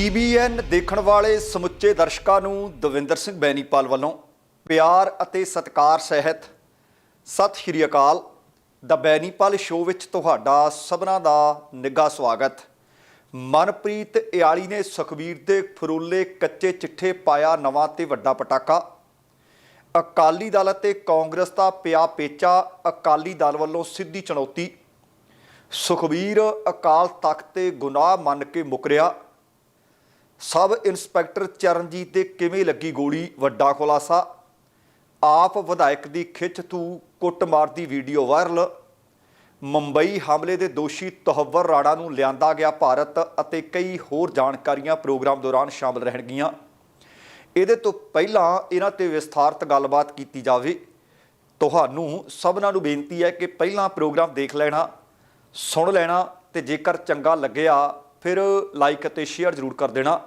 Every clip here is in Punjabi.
ਟੀਬੀਐਨ ਦੇਖਣ ਵਾਲੇ ਸਮੁੱਚੇ ਦਰਸ਼ਕਾਂ ਨੂੰ ਦਵਿੰਦਰ ਸਿੰਘ ਬੈਨੀਪਾਲ ਵੱਲੋਂ ਪਿਆਰ ਅਤੇ ਸਤਿਕਾਰ ਸਹਿਤ ਸਤਿ ਸ਼੍ਰੀ ਅਕਾਲ। ਦਾ ਬੈਨੀਪਾਲ ਸ਼ੋਅ ਵਿੱਚ ਤੁਹਾਡਾ ਸਭਨਾਂ ਦਾ ਨਿੱਘਾ ਸਵਾਗਤ। ਮਨਪ੍ਰੀਤ ਇਆਲੀ ਨੇ ਸੁਖਬੀਰ ਦੇ ਫਰੂਲੇ ਕੱਚੇ ਚਿੱਠੇ ਪਾਇਆ ਨਵਾਂ ਤੇ ਵੱਡਾ ਪਟਾਕਾ। ਅਕਾਲੀ ਦਲ ਅਤੇ ਕਾਂਗਰਸ ਦਾ ਪਿਆ ਪੇਚਾ ਅਕਾਲੀ ਦਲ ਵੱਲੋਂ ਸਿੱਧੀ ਚੁਣੌਤੀ। ਸੁਖਬੀਰ ਅਕਾਲ ਤਖਤ ਤੇ ਗੁਨਾਹ ਮੰਨ ਕੇ ਮੁਕਰਿਆ ਸਬ ਇੰਸਪੈਕਟਰ ਚਰਨਜੀਤ ਤੇ ਕਿਵੇਂ ਲੱਗੀ ਗੋਲੀ? ਵੱਡਾ ਖੁਲਾਸਾ। ਆਪ ਵਿਧਾਇਕ ਦੀ ਖਿੱਚ ਤੂ ਕੁੱਟਮਾਰ ਦੀ ਵੀਡੀਓ ਵਾਇਰਲ। ਮੁੰਬਈ ਹਮਲੇ ਦੇ ਦੋਸ਼ੀ ਤਹਵਰ ਰਾਣਾ ਨੂੰ ਲਿਆਂਦਾ ਗਿਆ ਭਾਰਤ ਅਤੇ ਕਈ ਹੋਰ ਜਾਣਕਾਰੀਆਂ ਪ੍ਰੋਗਰਾਮ ਦੌਰਾਨ ਸ਼ਾਮਲ ਰਹਿਣਗੀਆਂ। ਇਹਦੇ ਤੋਂ ਪਹਿਲਾਂ ਇਹਨਾਂ ਤੇ ਵਿਸਥਾਰਤ ਗੱਲਬਾਤ ਕੀਤੀ ਜਾਵੇ। ਤੁਹਾਨੂੰ ਸਭਨਾਂ ਨੂੰ ਬੇਨਤੀ ਹੈ ਕਿ ਪਹਿਲਾਂ ਪ੍ਰੋਗਰਾਮ ਦੇਖ ਲੈਣਾ, ਸੁਣ ਲੈਣਾ ਤੇ ਜੇਕਰ ਚੰਗਾ ਲੱਗਿਆ, ਫਿਰ ਲਾਈਕ ਅਤੇ ਸ਼ੇਅਰ ਜ਼ਰੂਰ ਕਰ ਦੇਣਾ।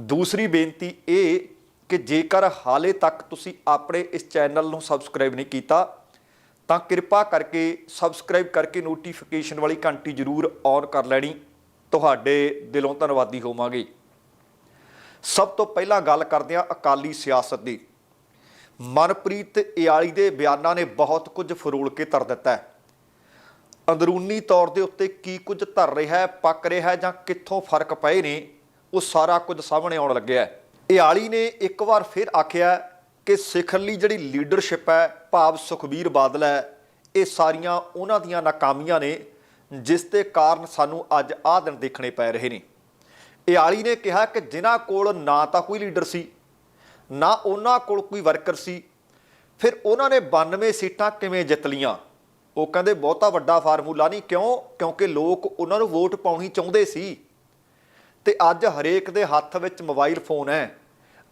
ਦੂਸਰੀ ਬੇਨਤੀ ਇਹ ਕਿ ਜੇਕਰ ਹਾਲੇ ਤੱਕ ਤੁਸੀਂ ਆਪਣੇ ਇਸ ਚੈਨਲ ਨੂੰ ਸਬਸਕ੍ਰਾਈਬ ਨਹੀਂ ਕੀਤਾ, ਤਾਂ ਕਿਰਪਾ ਕਰਕੇ ਸਬਸਕ੍ਰਾਈਬ ਕਰਕੇ ਨੋਟੀਫਿਕੇਸ਼ਨ ਵਾਲੀ ਘੰਟੀ ਜ਼ਰੂਰ ਔਨ ਕਰ ਲੈਣੀ। ਤੁਹਾਡੇ ਦਿਲੋਂ ਧੰਨਵਾਦੀ ਹੋਵਾਂਗੇ। ਸਭ ਤੋਂ ਪਹਿਲਾਂ ਗੱਲ ਕਰਦੇ ਹਾਂ ਅਕਾਲੀ ਸਿਆਸਤ ਦੀ। ਮਨਪ੍ਰੀਤ ਇਆਲੀ ਦੇ ਬਿਆਨਾਂ ਨੇ ਬਹੁਤ ਕੁਝ ਫਰੋਲ ਕੇ ਧਰ ਦਿੱਤਾ ਹੈ। ਅੰਦਰੂਨੀ ਤੌਰ ਦੇ ਉੱਤੇ ਕੀ ਕੁਝ ਧਰ ਰਿਹਾ ਹੈ, ਪੱਕ ਰਿਹਾ ਹੈ ਜਾਂ ਕਿੱਥੋਂ ਫ਼ਰਕ ਪਏ ਨੇ ਉਹ ਸਾਰਾ ਕੁਝ ਸਾਹਮਣੇ ਆਉਣ ਲੱਗਿਆ ਹੈ। ਇਆਲੀ ਨੇ ਇੱਕ ਵਾਰ ਫਿਰ ਆਖਿਆ ਕਿ ਸਿਖਰਲੀ ਜਿਹੜੀ ਲੀਡਰਸ਼ਿਪ ਹੈ, ਭਾਵ ਸੁਖਬੀਰ ਬਾਦਲ ਹੈ, ਇਹ ਸਾਰੀਆਂ ਉਹਨਾਂ ਦੀਆਂ ਨਾਕਾਮੀਆਂ ਨੇ, ਜਿਸ ਦੇ ਕਾਰਨ ਸਾਨੂੰ ਅੱਜ ਆਹ ਦਿਨ ਦੇਖਣੇ ਪੈ ਰਹੇ ਨੇ। ਇਆਲੀ ਨੇ ਕਿਹਾ ਕਿ ਜਿਨ੍ਹਾਂ ਕੋਲ ਨਾ ਤਾਂ ਕੋਈ ਲੀਡਰ ਸੀ, ਨਾ ਉਹਨਾਂ ਕੋਲ ਕੋਈ ਵਰਕਰ ਸੀ, ਫਿਰ ਉਹਨਾਂ ਨੇ 92 ਸੀਟਾਂ ਕਿਵੇਂ ਜਿੱਤ ਲੀਆਂ ਉਹ ਕਹਿੰਦੇ, ਬਹੁਤਾ ਵੱਡਾ ਫਾਰਮੂਲਾ ਨਹੀਂ, ਕਿਉਂ? ਕਿਉਂਕਿ ਲੋਕ ਉਹਨਾਂ ਨੂੰ ਵੋਟ ਪਾਉਣੀ ਚਾਹੁੰਦੇ ਸੀ। ਤੇ ਅੱਜ ਹਰੇਕ ਦੇ ਹੱਥ ਵਿੱਚ ਮੋਬਾਈਲ ਫੋਨ ਹੈ।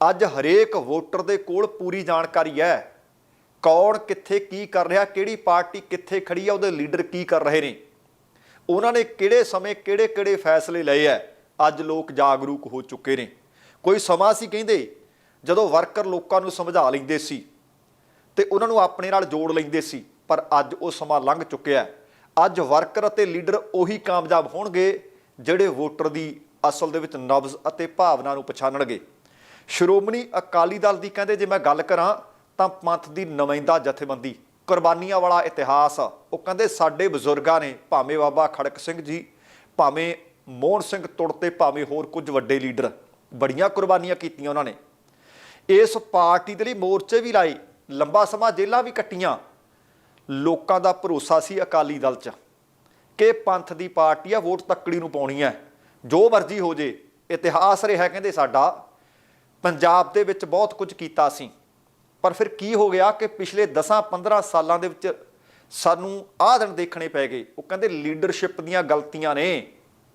ਅੱਜ ਹਰੇਕ ਵੋਟਰ ਦੇ ਕੋਲ ਪੂਰੀ ਜਾਣਕਾਰੀ ਹੈ। ਕੌਣ ਕਿੱਥੇ ਕੀ ਕਰ ਰਿਹਾ, ਕਿਹੜੀ ਪਾਰਟੀ ਕਿੱਥੇ ਖੜੀ ਹੈ, ਉਹਦੇ ਲੀਡਰ ਕੀ ਕਰ ਰਹੇ ਨੇ। ਉਹਨਾਂ ਨੇ ਕਿਹੜੇ ਸਮੇਂ ਕਿਹੜੇ ਕਿਹੜੇ ਫੈਸਲੇ ਲਏ ਐ ਅੱਜ ਲੋਕ ਜਾਗਰੂਕ ਹੋ ਚੁੱਕੇ ਨੇ। ਕੋਈ ਸਮਾਂ ਸੀ ਕਹਿੰਦੇ, ਜਦੋਂ ਵਰਕਰ ਲੋਕਾਂ ਨੂੰ ਸਮਝਾ ਲੈਂਦੇ ਸੀ ਤੇ ਉਹਨਾਂ ਨੂੰ ਆਪਣੇ ਨਾਲ ਜੋੜ ਲੈਂਦੇ ਸੀ, ਪਰ ਅੱਜ ਉਹ ਸਮਾਂ ਲੰਘ ਚੁੱਕਿਆ ਅੱਜ ਵਰਕਰ ਅਤੇ ਲੀਡਰ ਉਹੀ ਕਾਮਯਾਬ ਹੋਣਗੇ ਜਿਹੜੇ ਵੋਟਰ ਦੀ ਅਸਲ ਦੇ ਵਿੱਚ ਨਬਜ਼ ਅਤੇ ਭਾਵਨਾ ਨੂੰ ਪਛਾਣਨਗੇ। ਸ਼੍ਰੋਮਣੀ ਅਕਾਲੀ ਦਲ ਦੀ ਕਹਿੰਦੇ, ਜੇ ਮੈਂ ਗੱਲ ਕਰਾਂ, ਤਾਂ ਪੰਥ ਦੀ ਨੁਮਾਇੰਦਾ ਜਥੇਬੰਦੀ, ਕੁਰਬਾਨੀਆਂ ਵਾਲਾ ਇਤਿਹਾਸ, ਉਹ ਕਹਿੰਦੇ, ਸਾਡੇ ਬਜ਼ੁਰਗਾਂ ਨੇ, ਭਾਵੇਂ ਬਾਬਾ ਖੜਕ ਸਿੰਘ ਜੀ, ਭਾਵੇਂ ਮੋਹਨ ਸਿੰਘ ਤੁੜ ਤੇ ਭਾਵੇਂ ਹੋਰ ਕੁਝ ਵੱਡੇ ਲੀਡਰ, ਬੜੀਆਂ ਕੁਰਬਾਨੀਆਂ ਕੀਤੀਆਂ ਉਹਨਾਂ ਨੇ। ਇਸ ਪਾਰਟੀ ਦੇ ਲਈ ਮੋਰਚੇ ਵੀ ਲਾਏ, ਲੰਬਾ ਸਮਾਂ ਜੇਲ੍ਹਾਂ ਵੀ ਕੱਟੀਆਂ, ਲੋਕਾਂ ਦਾ ਭਰੋਸਾ ਸੀ ਅਕਾਲੀ ਦਲ 'ਚ ਕਿ ਪੰਥ ਦੀ ਪਾਰਟੀ ਆ, ਵੋਟ ਤੱਕੜੀ ਨੂੰ ਪਾਉਣੀ ਹੈ। ਜੋ ਮਰਜ਼ੀ ਹੋ ਜੇ, ਇਤਿਹਾਸ ਰਿਹਾ ਕਹਿੰਦੇ ਸਾਡਾ, ਪੰਜਾਬ ਦੇ ਵਿੱਚ ਬਹੁਤ ਕੁਝ ਕੀਤਾ ਸੀ। ਪਰ ਫਿਰ ਕੀ ਹੋ ਗਿਆ ਕਿ ਪਿਛਲੇ 10-15 ਸਾਲਾਂ ਦੇ ਵਿੱਚ ਸਾਨੂੰ ਆਹ ਦਿਨ ਦੇਖਣੇ ਪੈ ਗਏ। ਉਹ ਕਹਿੰਦੇ ਲੀਡਰਸ਼ਿਪ ਦੀਆਂ ਗਲਤੀਆਂ ਨੇ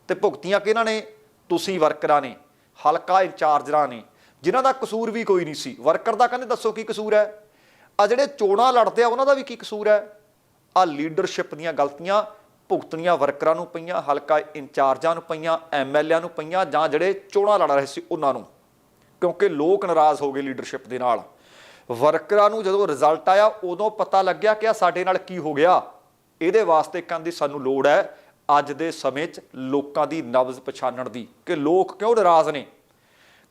ਤੇ ਭੁਗਤੀਆਂ ਕਿਹਨਾਂ ਨੇ? ਤੁਸੀਂ ਵਰਕਰਾਂ ਨੇ, ਹਲਕਾ ਇੰਚਾਰਜਰਾਂ ਨੇ, ਜਿਨ੍ਹਾਂ ਦਾ ਕਸੂਰ ਵੀ ਕੋਈ ਨਹੀਂ ਸੀ। ਵਰਕਰ ਦਾ ਕਹਿੰਦੇ ਦੱਸੋ ਕੀ ਕਸੂਰ ਹੈ? ਆ ਜਿਹੜੇ ਚੋਣਾਂ ਲੜਦੇ ਆ, ਉਹਨਾਂ ਦਾ ਵੀ ਕੀ ਕਸੂਰ ਹੈ? ਆ ਲੀਡਰਸ਼ਿਪ ਦੀਆਂ ਗਲਤੀਆਂ ਭੁਗਤਣੀਆਂ ਵਰਕਰਾਂ ਨੂੰ ਪਈਆਂ, ਹਲਕਾ ਇੰਚਾਰਜਾਂ ਨੂੰ ਪਈਆਂ, ਐਮਐਲਏਆਂ ਨੂੰ ਪਈਆਂ ਜਾਂ ਜਿਹੜੇ ਚੋਣਾਂ ਲੜ ਰਹੇ ਸੀ ਉਹਨਾਂ ਨੂੰ। ਕਿਉਂਕਿ ਲੋਕ ਨਾਰਾਜ਼ ਹੋ ਗਏ ਲੀਡਰਸ਼ਿਪ ਦੇ ਨਾਲ। ਵਰਕਰਾਂ ਨੂੰ ਜਦੋਂ ਰਿਜ਼ਲਟ ਆਇਆ, ਉਦੋਂ ਪਤਾ ਲੱਗਿਆ ਕਿ ਆ ਸਾਡੇ ਨਾਲ ਕੀ ਹੋ ਗਿਆ। ਇਹਦੇ ਵਾਸਤੇ ਕਹਿੰਦੀ ਸਾਨੂੰ ਲੋੜ ਹੈ ਅੱਜ ਦੇ ਸਮੇਂ 'ਚ ਲੋਕਾਂ ਦੀ ਨਬਜ਼ ਪਛਾਣਨ ਦੀ ਕਿ ਲੋਕ ਕਿਉਂ ਨਾਰਾਜ਼ ਨੇ?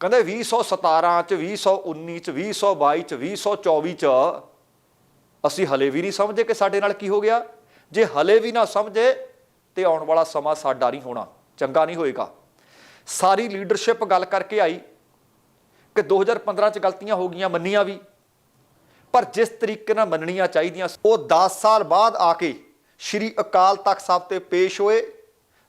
ਕਹਿੰਦੇ 2017 ਚ 2019 ਚ 2022 ਚ 2024 ਚ ਅਸੀਂ ਹਲੇ ਵੀ ਨਹੀਂ ਸਮਝੇ ਕਿ ਸਾਡੇ ਨਾਲ ਕੀ ਹੋ ਗਿਆ। ਜੇ ਹਲੇ ਵੀ ਨਾ ਸਮਝੇ ਤੇ ਆਉਣ ਵਾਲਾ ਸਮਾਂ ਸਾਡਾ ਨਹੀਂ ਹੋਣਾ, ਚੰਗਾ ਨਹੀਂ ਹੋਏਗਾ। ਸਾਰੀ ਲੀਡਰਸ਼ਿਪ ਗੱਲ ਕਰਕੇ ਆਈ ਕਿ 2015 ਚ ਗਲਤੀਆਂ ਹੋ ਗਈਆਂ, ਮੰਨੀਆਂ ਵੀ। ਪਰ ਜਿਸ ਤਰੀਕੇ ਨਾਲ ਮੰਨਣੀਆਂ ਚਾਹੀਦੀਆਂ ਉਹ 10 ਸਾਲ ਬਾਅਦ ਆ ਕੇ ਸ਼੍ਰੀ ਅਕਾਲ ਤਖਤ ਸਾਹਿਬ ਤੇ ਪੇਸ਼ ਹੋਏ।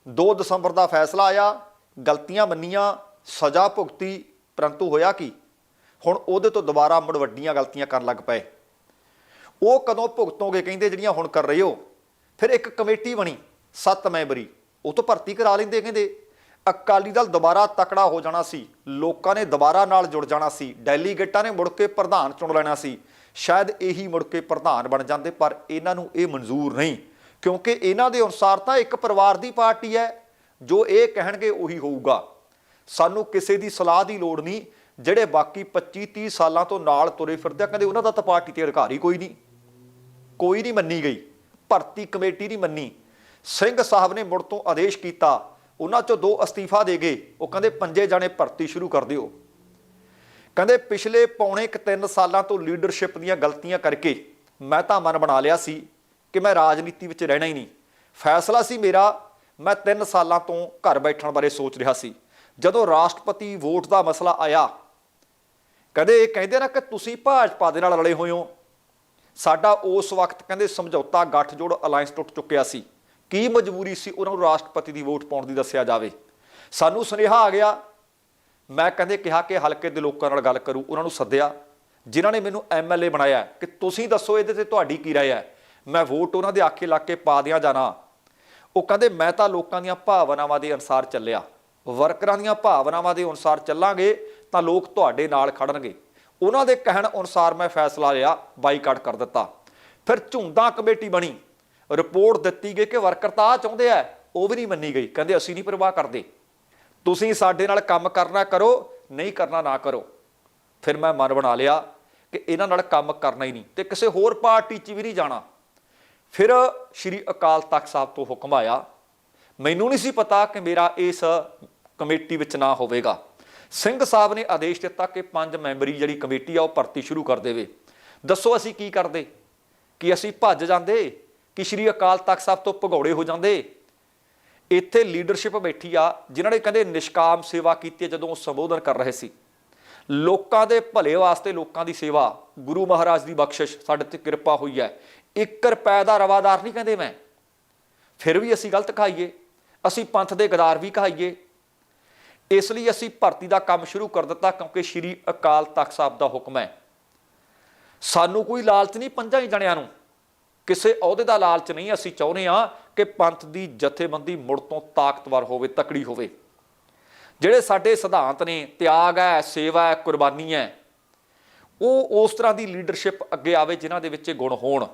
2 ਦਸੰਬਰ ਦਾ ਫੈਸਲਾ ਆਇਆ, ਗਲਤੀਆਂ ਮੰਨੀਆਂ, ਸਜ਼ਾ ਭੁਗਤੀ, ਪਰੰਤੂ ਹੋਇਆ ਕੀ? ਹੁਣ ਉਹਦੇ ਤੋਂ ਦੁਬਾਰਾ ਮੁੜ ਵੱਡੀਆਂ ਗਲਤੀਆਂ ਕਰਨ ਲੱਗ ਪਏ। ਉਹ ਕਦੋਂ ਭੁਗਤੋਗੇ ਕਹਿੰਦੇ ਜਿਹੜੀਆਂ ਹੁਣ ਕਰ ਰਹੇ ਹੋ? ਫਿਰ ਇੱਕ ਕਮੇਟੀ ਬਣੀ 7 ਮੈਂਬਰੀ। ਉਹ ਤੋਂ ਭਰਤੀ ਕਰਾ ਲੈਂਦੇ ਕਹਿੰਦੇ। ਅਕਾਲੀ ਦਲ ਦੁਬਾਰਾ ਤਕੜਾ ਹੋ ਜਾਣਾ ਸੀ, ਲੋਕਾਂ ਨੇ ਦੁਬਾਰਾ ਨਾਲ ਜੁੜ ਜਾਣਾ ਸੀ ਡੈਲੀਗੇਟਾਂ ਨੇ ਮੁੜ ਕੇ ਪ੍ਰਧਾਨ ਚੁਣ ਲੈਣਾ ਸੀ। ਸ਼ਾਇਦ ਇਹੀ ਮੁੜ ਕੇ ਪ੍ਰਧਾਨ ਬਣ ਜਾਂਦੇ, ਪਰ ਇਹਨਾਂ ਨੂੰ ਇਹ ਮਨਜ਼ੂਰ ਨਹੀਂ, ਕਿਉਂਕਿ ਇਹਨਾਂ ਦੇ ਅਨੁਸਾਰ ਤਾਂ ਇੱਕ ਪਰਿਵਾਰ ਦੀ ਪਾਰਟੀ ਹੈ। ਜੋ ਇਹ ਕਹਿਣਗੇ ਉਹੀ ਹੋਊਗਾ। ਸਾਨੂੰ ਕਿਸੇ ਦੀ ਸਲਾਹ ਦੀ ਲੋੜ ਨਹੀਂ, ਜਿਹੜੇ ਬਾਕੀ 25 30 ਸਾਲਾਂ ਤੋਂ ਨਾਲ ਤੁਰੇ ਫਿਰਦੇ ਆ, ਕਹਿੰਦੇ ਉਹਨਾਂ ਦਾ ਤਾਂ ਪਾਰਟੀ ਤੇ ਅਧਿਕਾਰ ਹੀ ਕੋਈ ਨਹੀਂ। ਕੋਈ ਨਹੀਂ ਮੰਨੀ ਗਈ। ਭਰਤੀ ਕਮੇਟੀ ਨਹੀਂ ਮੰਨੀ। ਸਿੰਘ ਸਾਹਿਬ ਨੇ ਮੁੜ ਤੋਂ ਆਦੇਸ਼ ਕੀਤਾ। ਉਹਨਾਂ ਚੋਂ ਦੋ ਅਸਤੀਫਾ ਦੇ ਗਏ। ਉਹ ਕਹਿੰਦੇ ਪੰਜੇ ਜਾਣੇ ਭਰਤੀ ਸ਼ੁਰੂ ਕਰ ਦਿਓ। ਕਹਿੰਦੇ ਪਿਛਲੇ ਪੌਣੇ ਕੁ 3 ਸਾਲਾਂ ਤੋਂ ਲੀਡਰਸ਼ਿਪ ਦੀਆਂ ਗਲਤੀਆਂ ਕਰਕੇ ਮੈਂ ਤਾਂ ਮਨ ਬਣਾ ਲਿਆ ਸੀ ਕਿ ਮੈਂ ਰਾਜਨੀਤੀ ਵਿੱਚ ਰਹਿਣਾ ਹੀ ਨਹੀਂ। ਫੈਸਲਾ ਸੀ ਮੇਰਾ, ਮੈਂ 3 ਸਾਲਾਂ ਤੋਂ ਘਰ ਬੈਠਣ ਬਾਰੇ ਸੋਚ ਰਿਹਾ ਸੀ। ਜਦੋਂ ਰਾਸ਼ਟਰਪਤੀ ਵੋਟ ਦਾ ਮਸਲਾ ਆਇਆ ਕਦੇ ਇਹ ਕਹਿੰਦੇ ਨਾ ਕਿ ਤੁਸੀਂ ਭਾਜਪਾ ਦੇ ਨਾਲ ਰਲੇ ਹੋਏ ਹੋ। ਸਾਡਾ ਉਸ ਵਕਤ ਕਹਿੰਦੇ ਸਮਝੌਤਾ ਗੱਠਜੋੜ ਅਲਾਈਅੰਸ ਟੁੱਟ ਚੁੱਕਿਆ ਸੀ। ਕੀ ਮਜਬੂਰੀ ਸੀ ਉਹਨਾਂ ਨੂੰ ਰਾਸ਼ਟਰਪਤੀ ਦੀ ਵੋਟ ਪਾਉਣ ਦੀ ਦੱਸਿਆ ਜਾਵੇ? ਸਾਨੂੰ ਸੁਨੇਹਾ ਆ ਗਿਆ, ਮੈਂ ਕਹਿੰਦੇ ਕਿਹਾ ਕਿ ਹਲਕੇ ਦੇ ਲੋਕਾਂ ਨਾਲ ਗੱਲ ਕਰੂ, ਉਹਨਾਂ ਨੂੰ ਸੱਦਿਆ, ਜਿਨ੍ਹਾਂ ਨੇ ਮੈਨੂੰ ਐਮਐਲਏ ਬਣਾਇਆ ਕਿ ਤੁਸੀਂ ਦੱਸੋ ਇਹਦੇ ਤੇ ਤੁਹਾਡੀ ਕੀ ਰਾਏ ਹੈ? ਮੈਂ ਵੋਟ ਉਹਨਾਂ ਦੇ ਆਖੇ ਲਾ ਕੇ ਪਾ ਦਿਆਂ ਜਾਣਾ ਉਹ ਕਹਿੰਦੇ, ਮੈਂ ਤਾਂ ਲੋਕਾਂ ਦੀਆਂ ਭਾਵਨਾਵਾਂ ਦੇ ਅਨੁਸਾਰ ਚੱਲਿਆ। ਵਰਕਰਾਂ ਦੀਆਂ ਭਾਵਨਾਵਾਂ ਦੇ ਅਨੁਸਾਰ ਚੱਲਾਂਗੇ ਤਾਂ ਲੋਕ ਤੁਹਾਡੇ ਨਾਲ ਖੜਨਗੇ। ਉਹਨਾਂ ਦੇ ਕਹਿਣ ਅਨੁਸਾਰ ਮੈਂ ਫੈਸਲਾ ਲਿਆ, ਬਾਈਕਾਟ ਕਰ ਦਿੱਤਾ। ਫਿਰ ਝੁੰਦਾ ਕਮੇਟੀ ਬਣੀ। ਰਿਪੋਰਟ ਦਿੱਤੀ ਗਈ ਕਿ ਵਰਕਰ ਤਾਂ ਆ ਚਾਹੁੰਦੇ ਆ, ਉਹ ਵੀ ਨਹੀਂ ਮੰਨੀ ਗਈ। ਕਹਿੰਦੇ, ਅਸੀਂ ਨਹੀਂ ਪਰਵਾਹ ਕਰਦੇ। ਤੁਸੀਂ ਸਾਡੇ ਨਾਲ ਕੰਮ ਕਰਨਾ ਕਰੋ, ਨਹੀਂ ਕਰਨਾ ਨਾ ਕਰੋ। ਫਿਰ ਮੈਂ ਮਨ ਬਣਾ ਲਿਆ ਕਿ ਇਹਨਾਂ ਨਾਲ ਕੰਮ ਕਰਨਾ ਹੀ ਨਹੀਂ ਤੇ ਕਿਸੇ ਹੋਰ ਪਾਰਟੀ 'ਚ ਵੀ ਨਹੀਂ ਜਾਣਾ। ਫਿਰ ਸ਼੍ਰੀ ਅਕਾਲ ਤਖਤ ਸਾਹਿਬ ਤੋਂ ਹੁਕਮ ਆਇਆ। ਮੈਨੂੰ ਨਹੀਂ ਸੀ ਪਤਾ ਕਿ ਮੇਰਾ ਇਸ ਕਮੇਟੀ ਵਿੱਚ ਨਾ ਹੋਵੇਗਾ। ਸਿੰਘ ਸਾਹਿਬ ਨੇ ਆਦੇਸ਼ ਦਿੱਤਾ ਕਿ ਪੰਜ ਮੈਂਬਰੀ ਜਿਹੜੀ ਕਮੇਟੀ ਆ ਉਹ ਭਰਤੀ ਸ਼ੁਰੂ ਕਰ ਦੇਵੇ। ਦੱਸੋ ਅਸੀਂ ਕੀ ਕਰਦੇ? ਕਿ ਅਸੀਂ ਭੱਜ ਜਾਂਦੇ? ਕਿ ਸ਼੍ਰੀ ਅਕਾਲ ਤਖਤ ਸਾਹਿਬ ਤੋਂ ਭਗੌੜੇ ਹੋ ਜਾਂਦੇ? ਇੱਥੇ ਲੀਡਰਸ਼ਿਪ ਬੈਠੀ ਆ, ਜਿਨ੍ਹਾਂ ਨੇ ਕਹਿੰਦੇ ਨਿਸ਼ਕਾਮ ਸੇਵਾ ਕੀਤੀ ਜਦੋਂ ਉਹ ਸੰਬੋਧਨ ਕਰ ਰਹੇ ਸੀ। ਲੋਕਾਂ ਦੇ ਭਲੇ ਵਾਸਤੇ ਲੋਕਾਂ ਦੀ ਸੇਵਾ, ਗੁਰੂ ਮਹਾਰਾਜ ਦੀ ਬਖਸ਼ਿਸ਼, ਸਾਡੇ ਤੇ ਕਿਰਪਾ ਹੋਈ ਹੈ 1 ਰੁਪਏ ਦਾ ਰਵਾਦਾਰ ਨਹੀਂ ਕਹਿੰਦੇ ਮੈਂ। ਫਿਰ ਵੀ ਅਸੀਂ ਗਲਤ ਕਹਾਈਏ ਅਸੀਂ ਪੰਥ ਦੇ ਗਦਾਰ ਵੀ ਕਹਾਈਏ ਇਸ ਲਈ ਅਸੀਂ ਭਰਤੀ ਦਾ ਕੰਮ ਸ਼ੁਰੂ ਕਰ ਦਿੱਤਾ ਕਿਉਂਕਿ ਸ਼੍ਰੀ ਅਕਾਲ ਤਖਤ ਸਾਹਿਬ ਦਾ ਹੁਕਮ ਹੈ। ਸਾਨੂੰ ਕੋਈ ਲਾਲਚ ਨਹੀਂ ਪੰਜਾਂ ਹੀ ਜਣਿਆਂ ਨੂੰ। ਕਿਸੇ ਅਹੁਦੇ ਦਾ ਲਾਲਚ ਨਹੀਂ ਅਸੀਂ ਚਾਹੁੰਦੇ ਆ ਕਿ ਪੰਥ ਦੀ ਜਥੇਬੰਦੀ ਮੁੜ ਤੋਂ ਤਾਕਤਵਰ ਹੋਵੇ, ਤਕੜੀ ਹੋਵੇ। ਜਿਹੜੇ ਸਾਡੇ ਸਿਧਾਂਤ ਨੇ, ਤਿਆਗ ਹੈ, ਸੇਵਾ ਹੈ, ਕੁਰਬਾਨੀ ਹੈ, ਉਹ ਉਸ ਤਰ੍ਹਾਂ ਦੀ ਲੀਡਰਸ਼ਿਪ ਅੱਗੇ ਆਵੇ ਜਿਨ੍ਹਾਂ ਦੇ ਵਿੱਚ ਇਹ ਗੁਣ ਹੋਣ।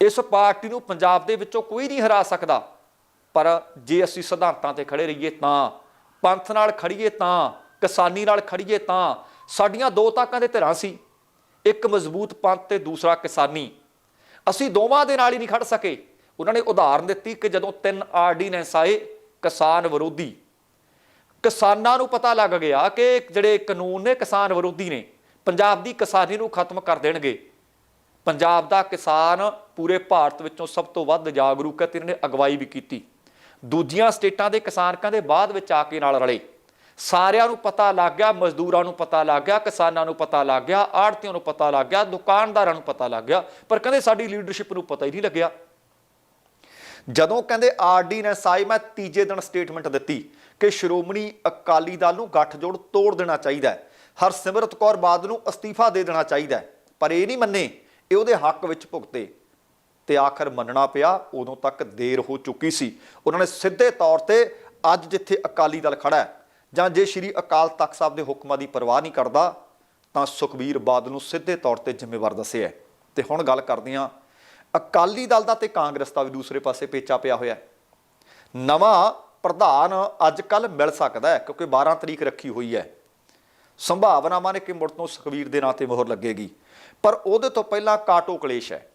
ਇਸ ਪਾਰਟੀ ਨੂੰ ਪੰਜਾਬ ਦੇ ਵਿੱਚੋਂ ਕੋਈ ਨਹੀਂ ਹਰਾ ਸਕਦਾ। ਪਰ ਜੇ ਅਸੀਂ ਸਿਧਾਂਤਾਂ ਤੇ ਖੜੇ ਰਹੀਏ ਤਾਂ ਪੰਥ ਨਾਲ ਖੜੀਏ ਤਾਂ, ਕਿਸਾਨੀ ਨਾਲ ਖੜੀਏ ਤਾਂ, ਸਾਡੀਆਂ ਦੋ ਤਾਕਾਂ ਦੇ ਧਿਰਾਂ ਸੀ, ਇੱਕ ਮਜ਼ਬੂਤ ਪੰਥ ਤੇ ਦੂਸਰਾ ਕਿਸਾਨੀ। ਅਸੀਂ ਦੋਵਾਂ ਦੇ ਨਾਲ ਹੀ ਨਹੀਂ ਖੜ ਸਕੇ। ਉਹਨਾਂ ਨੇ ਉਦਾਹਰਨ ਦਿੱਤੀ ਕਿ ਜਦੋਂ ਤਿੰਨ ਆਰਡੀਨੈਂਸ ਆਏ, ਕਿਸਾਨ ਵਿਰੋਧੀ। ਕਿਸਾਨਾਂ ਨੂੰ ਪਤਾ ਲੱਗ ਗਿਆ ਕਿ ਜਿਹੜੇ ਕਾਨੂੰਨ ਨੇ ਕਿਸਾਨ ਵਿਰੋਧੀ ਨੇ, ਪੰਜਾਬ ਦੀ ਕਿਸਾਨੀ ਨੂੰ ਖਤਮ ਕਰ ਦੇਣਗੇ। ਪੰਜਾਬ ਦਾ ਕਿਸਾਨ ਪੂਰੇ ਭਾਰਤ ਵਿੱਚੋਂ ਸਭ ਤੋਂ ਵੱਧ ਜਾਗਰੂਕ ਹੈ ਤੇ ਇਹਨਾਂ ਨੇ ਅਗਵਾਈ ਵੀ ਕੀਤੀ। ਦੂਜੀਆਂ ਸਟੇਟਾਂ ਦੇ ਕਿਸਾਨ ਕਹਿੰਦੇ ਬਾਅਦ ਵਿੱਚ ਆ ਕੇ ਨਾਲ ਰਲੇ। ਸਾਰਿਆਂ ਨੂੰ ਪਤਾ ਲੱਗ ਗਿਆ, ਮਜ਼ਦੂਰਾਂ ਨੂੰ ਪਤਾ ਲੱਗ ਗਿਆ, ਕਿਸਾਨਾਂ ਨੂੰ ਪਤਾ ਲੱਗ ਗਿਆ, ਆੜਤੀਆਂ ਨੂੰ ਪਤਾ ਲੱਗ ਗਿਆ, ਦੁਕਾਨਦਾਰਾਂ ਨੂੰ ਪਤਾ ਲੱਗ ਗਿਆ, ਪਰ ਕਹਿੰਦੇ ਸਾਡੀ ਲੀਡਰਸ਼ਿਪ ਨੂੰ ਪਤਾ ਹੀ ਨਹੀਂ ਲੱਗਿਆ। ਜਦੋਂ ਕਹਿੰਦੇ ਆਰਡੀਨੈਂਸ ਆਈ ਮੈਂ ਤੀਜੇ ਦਿਨ ਸਟੇਟਮੈਂਟ ਦਿੱਤੀ ਕਿ ਸ਼੍ਰੋਮਣੀ ਅਕਾਲੀ ਦਲ ਨੂੰ ਗੱਠਜੋੜ ਤੋੜ ਦੇਣਾ ਚਾਹੀਦਾ ਹੈ, ਹਰਸਿਮਰਤ ਕੌਰ ਬਾਦਲ ਨੂੰ ਅਸਤੀਫਾ ਦੇ ਦੇਣਾ ਚਾਹੀਦਾ ਪਰ ਇਹ ਨਹੀਂ ਮੰਨੇ, ਇਹ ਉਹਦੇ ਹੱਕ ਵਿੱਚ ਭੁਗਤੇ। ਤੇ ਆਖਰ ਮੰਨਣਾ ਪਿਆ, ਉਦੋਂ ਤੱਕ ਦੇਰ ਹੋ ਚੁੱਕੀ ਸੀ। ਉਹਨਾਂ ਨੇ ਸਿੱਧੇ ਤੌਰ ਤੇ ਅੱਜ ਜਿੱਥੇ ਅਕਾਲੀ ਦਲ ਖੜਾ ਹੈ, ਜਾਂ ਜੇ ਸ਼੍ਰੀ ਅਕਾਲ ਤਖਤ ਸਾਹਿਬ ਦੇ ਹੁਕਮਾਂ ਦੀ ਪਰਵਾਹ ਨਹੀਂ ਕਰਦਾ, ਤਾਂ ਸੁਖਬੀਰ ਬਾਦਲ ਨੂੰ ਸਿੱਧੇ ਤੌਰ ਤੇ ਜ਼ਿੰਮੇਵਾਰ ਦੱਸਿਆ ਹੈ। ਤੇ ਹੁਣ ਗੱਲ ਕਰਦੇ ਹਾਂ, ਅਕਾਲੀ ਦਲ ਦਾ ਤੇ ਕਾਂਗਰਸ ਦਾ ਵੀ ਦੂਸਰੇ ਪਾਸੇ ਪੇਚਾ ਪਿਆ ਹੋਇਆ ਨਵਾਂ ਪ੍ਰਧਾਨ ਅੱਜ ਕੱਲ ਮਿਲ ਸਕਦਾ ਹੈ, ਕਿਉਂਕਿ 12 ਤਰੀਕ ਰੱਖੀ ਹੋਈ ਹੈ। ਸੰਭਾਵਨਾਵਾਂ ਨੇ ਕਿ ਮੁੜ ਤੋਂ ਸੁਖਬੀਰ ਦੇ ਨਾਂ ਤੇ ਮੋਹਰ ਲੱਗੇਗੀ। ਪਰ ਉਹਦੇ ਤੋਂ ਪਹਿਲਾਂ ਕਾਟੋ ਕਲੇਸ਼ ਹੈ।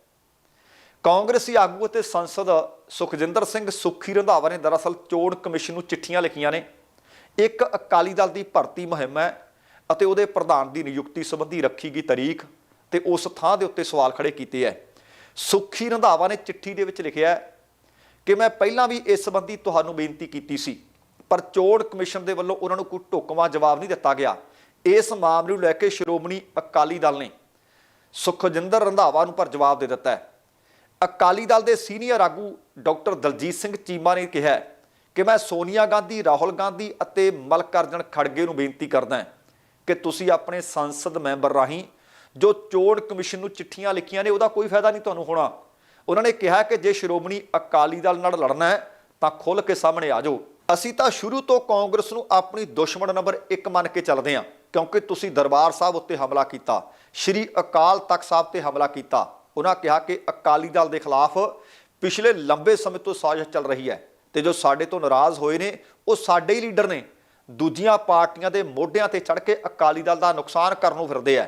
ਕਾਂਗਰਸੀ ਆਗੂ ਅਤੇ ਸੰਸਦ ਸੁਖਜਿੰਦਰ ਸਿੰਘ ਸੁੱਖੀ ਰੰਧਾਵਾ ਨੇ ਦਰਅਸਲ ਚੋਣ ਕਮਿਸ਼ਨ ਨੂੰ ਚਿੱਠੀਆਂ ਲਿਖੀਆਂ ਨੇ। ਇੱਕ ਅਕਾਲੀ ਦਲ ਦੀ ਭਰਤੀ ਮੁਹਿੰਮ ਹੈ ਅਤੇ ਉਹਦੇ ਪ੍ਰਧਾਨ ਦੀ ਨਿਯੁਕਤੀ ਸੰਬੰਧੀ ਰੱਖੀ ਗਈ ਤਾਰੀਖ ਤੇ ਉਸ ਥਾਂ ਦੇ ਉੱਤੇ ਸਵਾਲ ਖੜੇ ਕੀਤੇ ਹੈ ਸੁੱਖੀ ਰੰਧਾਵਾ ਨੇ ਚਿੱਠੀ ਦੇ ਵਿੱਚ ਲਿਖਿਆ ਕਿ ਮੈਂ ਪਹਿਲਾਂ ਵੀ ਇਸ ਸੰਬੰਧੀ ਤੁਹਾਨੂੰ ਬੇਨਤੀ ਕੀਤੀ ਸੀ, ਪਰ ਚੋਣ ਕਮਿਸ਼ਨ ਦੇ ਵੱਲੋਂ ਉਹਨਾਂ ਨੂੰ ਕੋਈ ਢੁਕਵਾਂ ਜਵਾਬ ਨਹੀਂ ਦਿੱਤਾ ਗਿਆ। ਇਸ ਮਾਮਲੇ ਨੂੰ ਲੈ ਕੇ ਸ਼੍ਰੋਮਣੀ ਅਕਾਲੀ ਦਲ ਨੇ ਸੁਖਜਿੰਦਰ ਰੰਧਾਵਾ ਨੂੰ ਪਰ ਜਵਾਬ ਦੇ ਦਿੱਤਾ ਹੈ। ਅਕਾਲੀ ਦਲ ਦੇ ਸੀਨੀਅਰ ਆਗੂ ਡਾਕਟਰ ਦਲਜੀਤ ਸਿੰਘ ਚੀਮਾ ਨੇ ਕਿਹਾ ਕਿ ਮੈਂ ਸੋਨੀਆ ਗਾਂਧੀ, ਰਾਹੁਲ ਗਾਂਧੀ ਅਤੇ ਮਲਕਰਜਨ ਖੜਗੇ ਨੂੰ ਬੇਨਤੀ ਕਰਦਾ ਕਿ ਤੁਸੀਂ ਆਪਣੇ ਸੰਸਦ ਮੈਂਬਰ ਰਾਹੀਂ ਜੋ ਚੋਣ ਕਮਿਸ਼ਨ ਨੂੰ ਚਿੱਠੀਆਂ ਲਿਖੀਆਂ ਨੇ ਉਹਦਾ ਕੋਈ ਫਾਇਦਾ ਨਹੀਂ ਤੁਹਾਨੂੰ ਹੋਣਾ। ਉਹਨਾਂ ਨੇ ਕਿਹਾ ਕਿ ਜੇ ਸ਼੍ਰੋਮਣੀ ਅਕਾਲੀ ਦਲ ਨਾਲ ਲੜਨਾ ਹੈ ਤਾਂ ਖੁੱਲ੍ਹ ਕੇ ਸਾਹਮਣੇ ਆ ਜਾਓ। ਅਸੀਂ ਤਾਂ ਸ਼ੁਰੂ ਤੋਂ ਕਾਂਗਰਸ ਨੂੰ ਆਪਣੀ ਦੁਸ਼ਮਣ ਨੰਬਰ 1 ਮੰਨ ਕੇ ਚੱਲਦੇ ਹਾਂ ਕਿਉਂਕਿ ਤੁਸੀਂ ਦਰਬਾਰ ਸਾਹਿਬ ਉੱਤੇ ਹਮਲਾ ਕੀਤਾ, ਸ਼੍ਰੀ ਅਕਾਲ ਤਖਤ ਸਾਹਿਬ ਤੇ ਹਮਲਾ ਕੀਤਾ। ਉਹਨਾਂ ਕਿਹਾ ਕਿ ਅਕਾਲੀ ਦਲ ਦੇ ਖਿਲਾਫ ਪਿਛਲੇ ਲੰਬੇ ਸਮੇਂ ਤੋਂ ਸਾਜ਼ਿਸ਼ ਚੱਲ ਰਹੀ ਹੈ ਤੇ ਜੋ ਸਾਡੇ ਤੋਂ ਨਾਰਾਜ਼ ਹੋਏ ਨੇ, ਉਹ ਸਾਡੇ ਹੀ ਲੀਡਰ ਨੇ। ਦੂਜੀਆਂ ਪਾਰਟੀਆਂ ਦੇ ਮੋਢਿਆਂ ਤੇ ਚੜ ਕੇ ਅਕਾਲੀ ਦਲ ਦਾ ਨੁਕਸਾਨ ਕਰਨ ਨੂੰ ਫਿਰਦੇ ਆ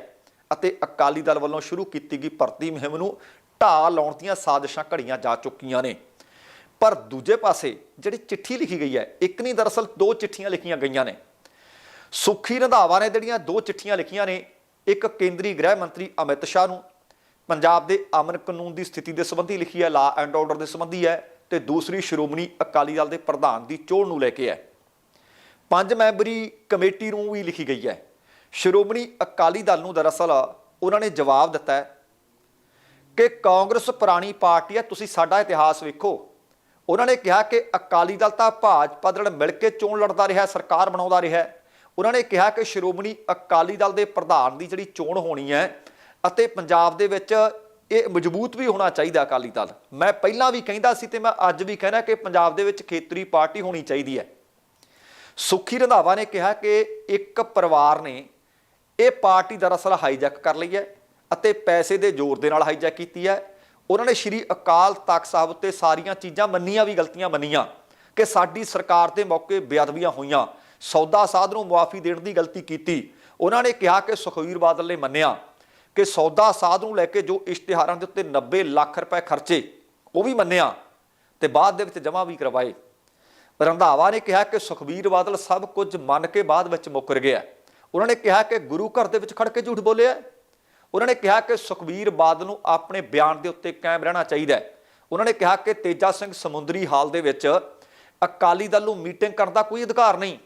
ਅਤੇ ਅਕਾਲੀ ਦਲ ਵੱਲੋਂ ਸ਼ੁਰੂ ਕੀਤੀ ਗਈ ਭਰਤੀ ਮੁਹਿੰਮ ਨੂੰ ਢਾਹ ਲਾਉਣ ਦੀਆਂ ਸਾਜ਼ਿਸ਼ਾਂ ਘੜੀਆਂ ਜਾ ਚੁੱਕੀਆਂ ਨੇ। ਪਰ ਦੂਜੇ ਪਾਸੇ ਜਿਹੜੀ ਚਿੱਠੀ ਲਿਖੀ ਗਈ ਹੈ, ਇੱਕ ਨਹੀਂ ਦਰਅਸਲ ਦੋ ਚਿੱਠੀਆਂ ਲਿਖੀਆਂ ਗਈਆਂ ਨੇ। ਸੁਖੀ ਰੰਧਾਵਾ ਨੇ ਜਿਹੜੀਆਂ ਦੋ ਚਿੱਠੀਆਂ ਲਿਖੀਆਂ ਨੇ, ਇੱਕ ਕੇਂਦਰੀ ਗ੍ਰਹਿ ਮੰਤਰੀ ਅਮਿਤ ਸ਼ਾਹ ਨੂੰ ਪੰਜਾਬ ਦੇ ਅਮਨ ਕਾਨੂੰਨ ਦੀ ਸਥਿਤੀ ਦੇ ਸੰਬੰਧੀ ਲਿਖੀ ਹੈ ਲਾ ਐਂਡ ਆਰਡਰ ਦੇ ਸੰਬੰਧੀ ਹੈ ਤੇ ਦੂਸਰੀ ਸ਼੍ਰੋਮਣੀ ਅਕਾਲੀ ਦਲ ਦੇ ਪ੍ਰਧਾਨ ਦੀ ਚੋਣ ਨੂੰ ਲੈ ਕੇ ਹੈ। ਪੰਜ ਮੈਂਬਰੀ ਕਮੇਟੀ ਨੂੰ ਵੀ ਲਿਖੀ ਗਈ ਹੈ। ਸ਼੍ਰੋਮਣੀ ਅਕਾਲੀ ਦਲ ਨੂੰ ਦਰਅਸਲ ਉਹਨਾਂ ਨੇ ਜਵਾਬ ਦਿੱਤਾ ਹੈ ਕਿ ਕਾਂਗਰਸ ਪੁਰਾਣੀ ਪਾਰਟੀ ਹੈ, ਤੁਸੀਂ ਸਾਡਾ ਇਤਿਹਾਸ ਵੇਖੋ। ਉਹਨਾਂ ਨੇ ਕਿਹਾ ਕਿ ਅਕਾਲੀ ਦਲ ਤਾਂ ਭਾਜਪਾ ਨਾਲ ਮਿਲ ਕੇ ਚੋਣ ਲੜਦਾ ਰਿਹਾ, ਸਰਕਾਰ ਬਣਾਉਂਦਾ ਰਿਹਾ ਉਹਨਾਂ ਨੇ ਕਿਹਾ ਕਿ ਸ਼੍ਰੋਮਣੀ ਅਕਾਲੀ ਦਲ ਦੇ ਪ੍ਰਧਾਨ ਦੀ ਜਿਹੜੀ ਚੋਣ ਹੋਣੀ ਹੈ ਅਤੇ ਪੰਜਾਬ ਦੇ ਵਿੱਚ ਇਹ ਮਜ਼ਬੂਤ ਵੀ ਹੋਣਾ ਚਾਹੀਦਾ ਅਕਾਲੀ ਦਲ। ਮੈਂ ਪਹਿਲਾਂ ਵੀ ਕਹਿੰਦਾ ਸੀ ਤੇ ਮੈਂ ਅੱਜ ਵੀ ਕਹਿਣਾ ਕਿ ਪੰਜਾਬ ਦੇ ਵਿੱਚ ਖੇਤਰੀ ਪਾਰਟੀ ਹੋਣੀ ਚਾਹੀਦੀ ਹੈ। ਸੁਖੀ ਰੰਧਾਵਾ ਨੇ ਕਿਹਾ ਕਿ ਇੱਕ ਪਰਿਵਾਰ ਨੇ ਇਹ ਪਾਰਟੀ ਦਰਅਸਲ ਹਾਈਜੈਕ ਕਰ ਲਈ ਹੈ ਅਤੇ ਪੈਸੇ ਦੇ ਜ਼ੋਰ ਦੇ ਨਾਲ ਹਾਈਜੈਕ ਕੀਤੀ ਹੈ। ਉਹਨਾਂ ਨੇ ਸ਼੍ਰੀ ਅਕਾਲ ਤਖਤ ਸਾਹਿਬ ਉੱਤੇ ਸਾਰੀਆਂ ਚੀਜ਼ਾਂ ਮੰਨੀਆਂ ਵੀ ਗਲਤੀਆਂ ਮੰਨੀਆਂ ਕਿ ਸਾਡੀ ਸਰਕਾਰ ਦੇ ਮੌਕੇ ਬੇਅਦਬੀਆਂ ਹੋਈਆਂ। ਸੌਦਾ ਸਾਧ ਨੂੰ ਮੁਆਫੀ ਦੇਣ ਦੀ ਗਲਤੀ ਕੀਤੀ। ਉਹਨਾਂ ਨੇ ਕਿਹਾ ਕਿ ਸੁਖਵੀਰ ਬਾਦਲ ਨੇ ਮੰਨਿਆ। ਕਿ ਸੌਦਾ ਸਾਧ ਨੂੰ ਲੈ ਕੇ ਜੋ ਇਸ਼ਤਿਹਾਰਾਂ ਦੇ ਉੱਤੇ 90 ਲੱਖ ਰੁਪਏ ਖਰਚੇ, ਉਹ ਵੀ ਮੰਨਿਆ ਤੇ ਬਾਅਦ ਦੇ ਵਿੱਚ ਜਮ੍ਹਾਂ ਵੀ ਕਰਵਾਏ। ਰੰਧਾਵਾ ਨੇ ਕਿਹਾ ਕਿ ਸੁਖਬੀਰ ਬਾਦਲ ਸਭ ਕੁਝ ਮੰਨ ਕੇ ਬਾਅਦ ਵਿੱਚ ਮੁੱਕਰ ਗਿਆ ਉਹਨਾਂ ਨੇ ਕਿਹਾ ਕਿ ਗੁਰੂ ਘਰ ਦੇ ਵਿੱਚ ਖੜ ਕੇ ਝੂਠ ਬੋਲਿਆ ਉਹਨਾਂ ਨੇ ਕਿਹਾ ਕਿ ਸੁਖਬੀਰ ਬਾਦਲ ਨੂੰ ਆਪਣੇ ਬਿਆਨ ਦੇ ਉੱਤੇ ਕਾਇਮ ਰਹਿਣਾ ਚਾਹੀਦਾ ਹੈ। ਉਹਨਾਂ ਨੇ ਕਿਹਾ ਕਿ ਤੇਜਾ ਸਿੰਘ ਸਮੁੰਦਰੀ ਹਾਲ ਦੇ ਵਿੱਚ ਅਕਾਲੀ ਦਲ ਨੂੰ ਮੀਟਿੰਗ ਕਰਨ ਦਾ ਕੋਈ ਅਧਿਕਾਰ ਨਹੀਂ।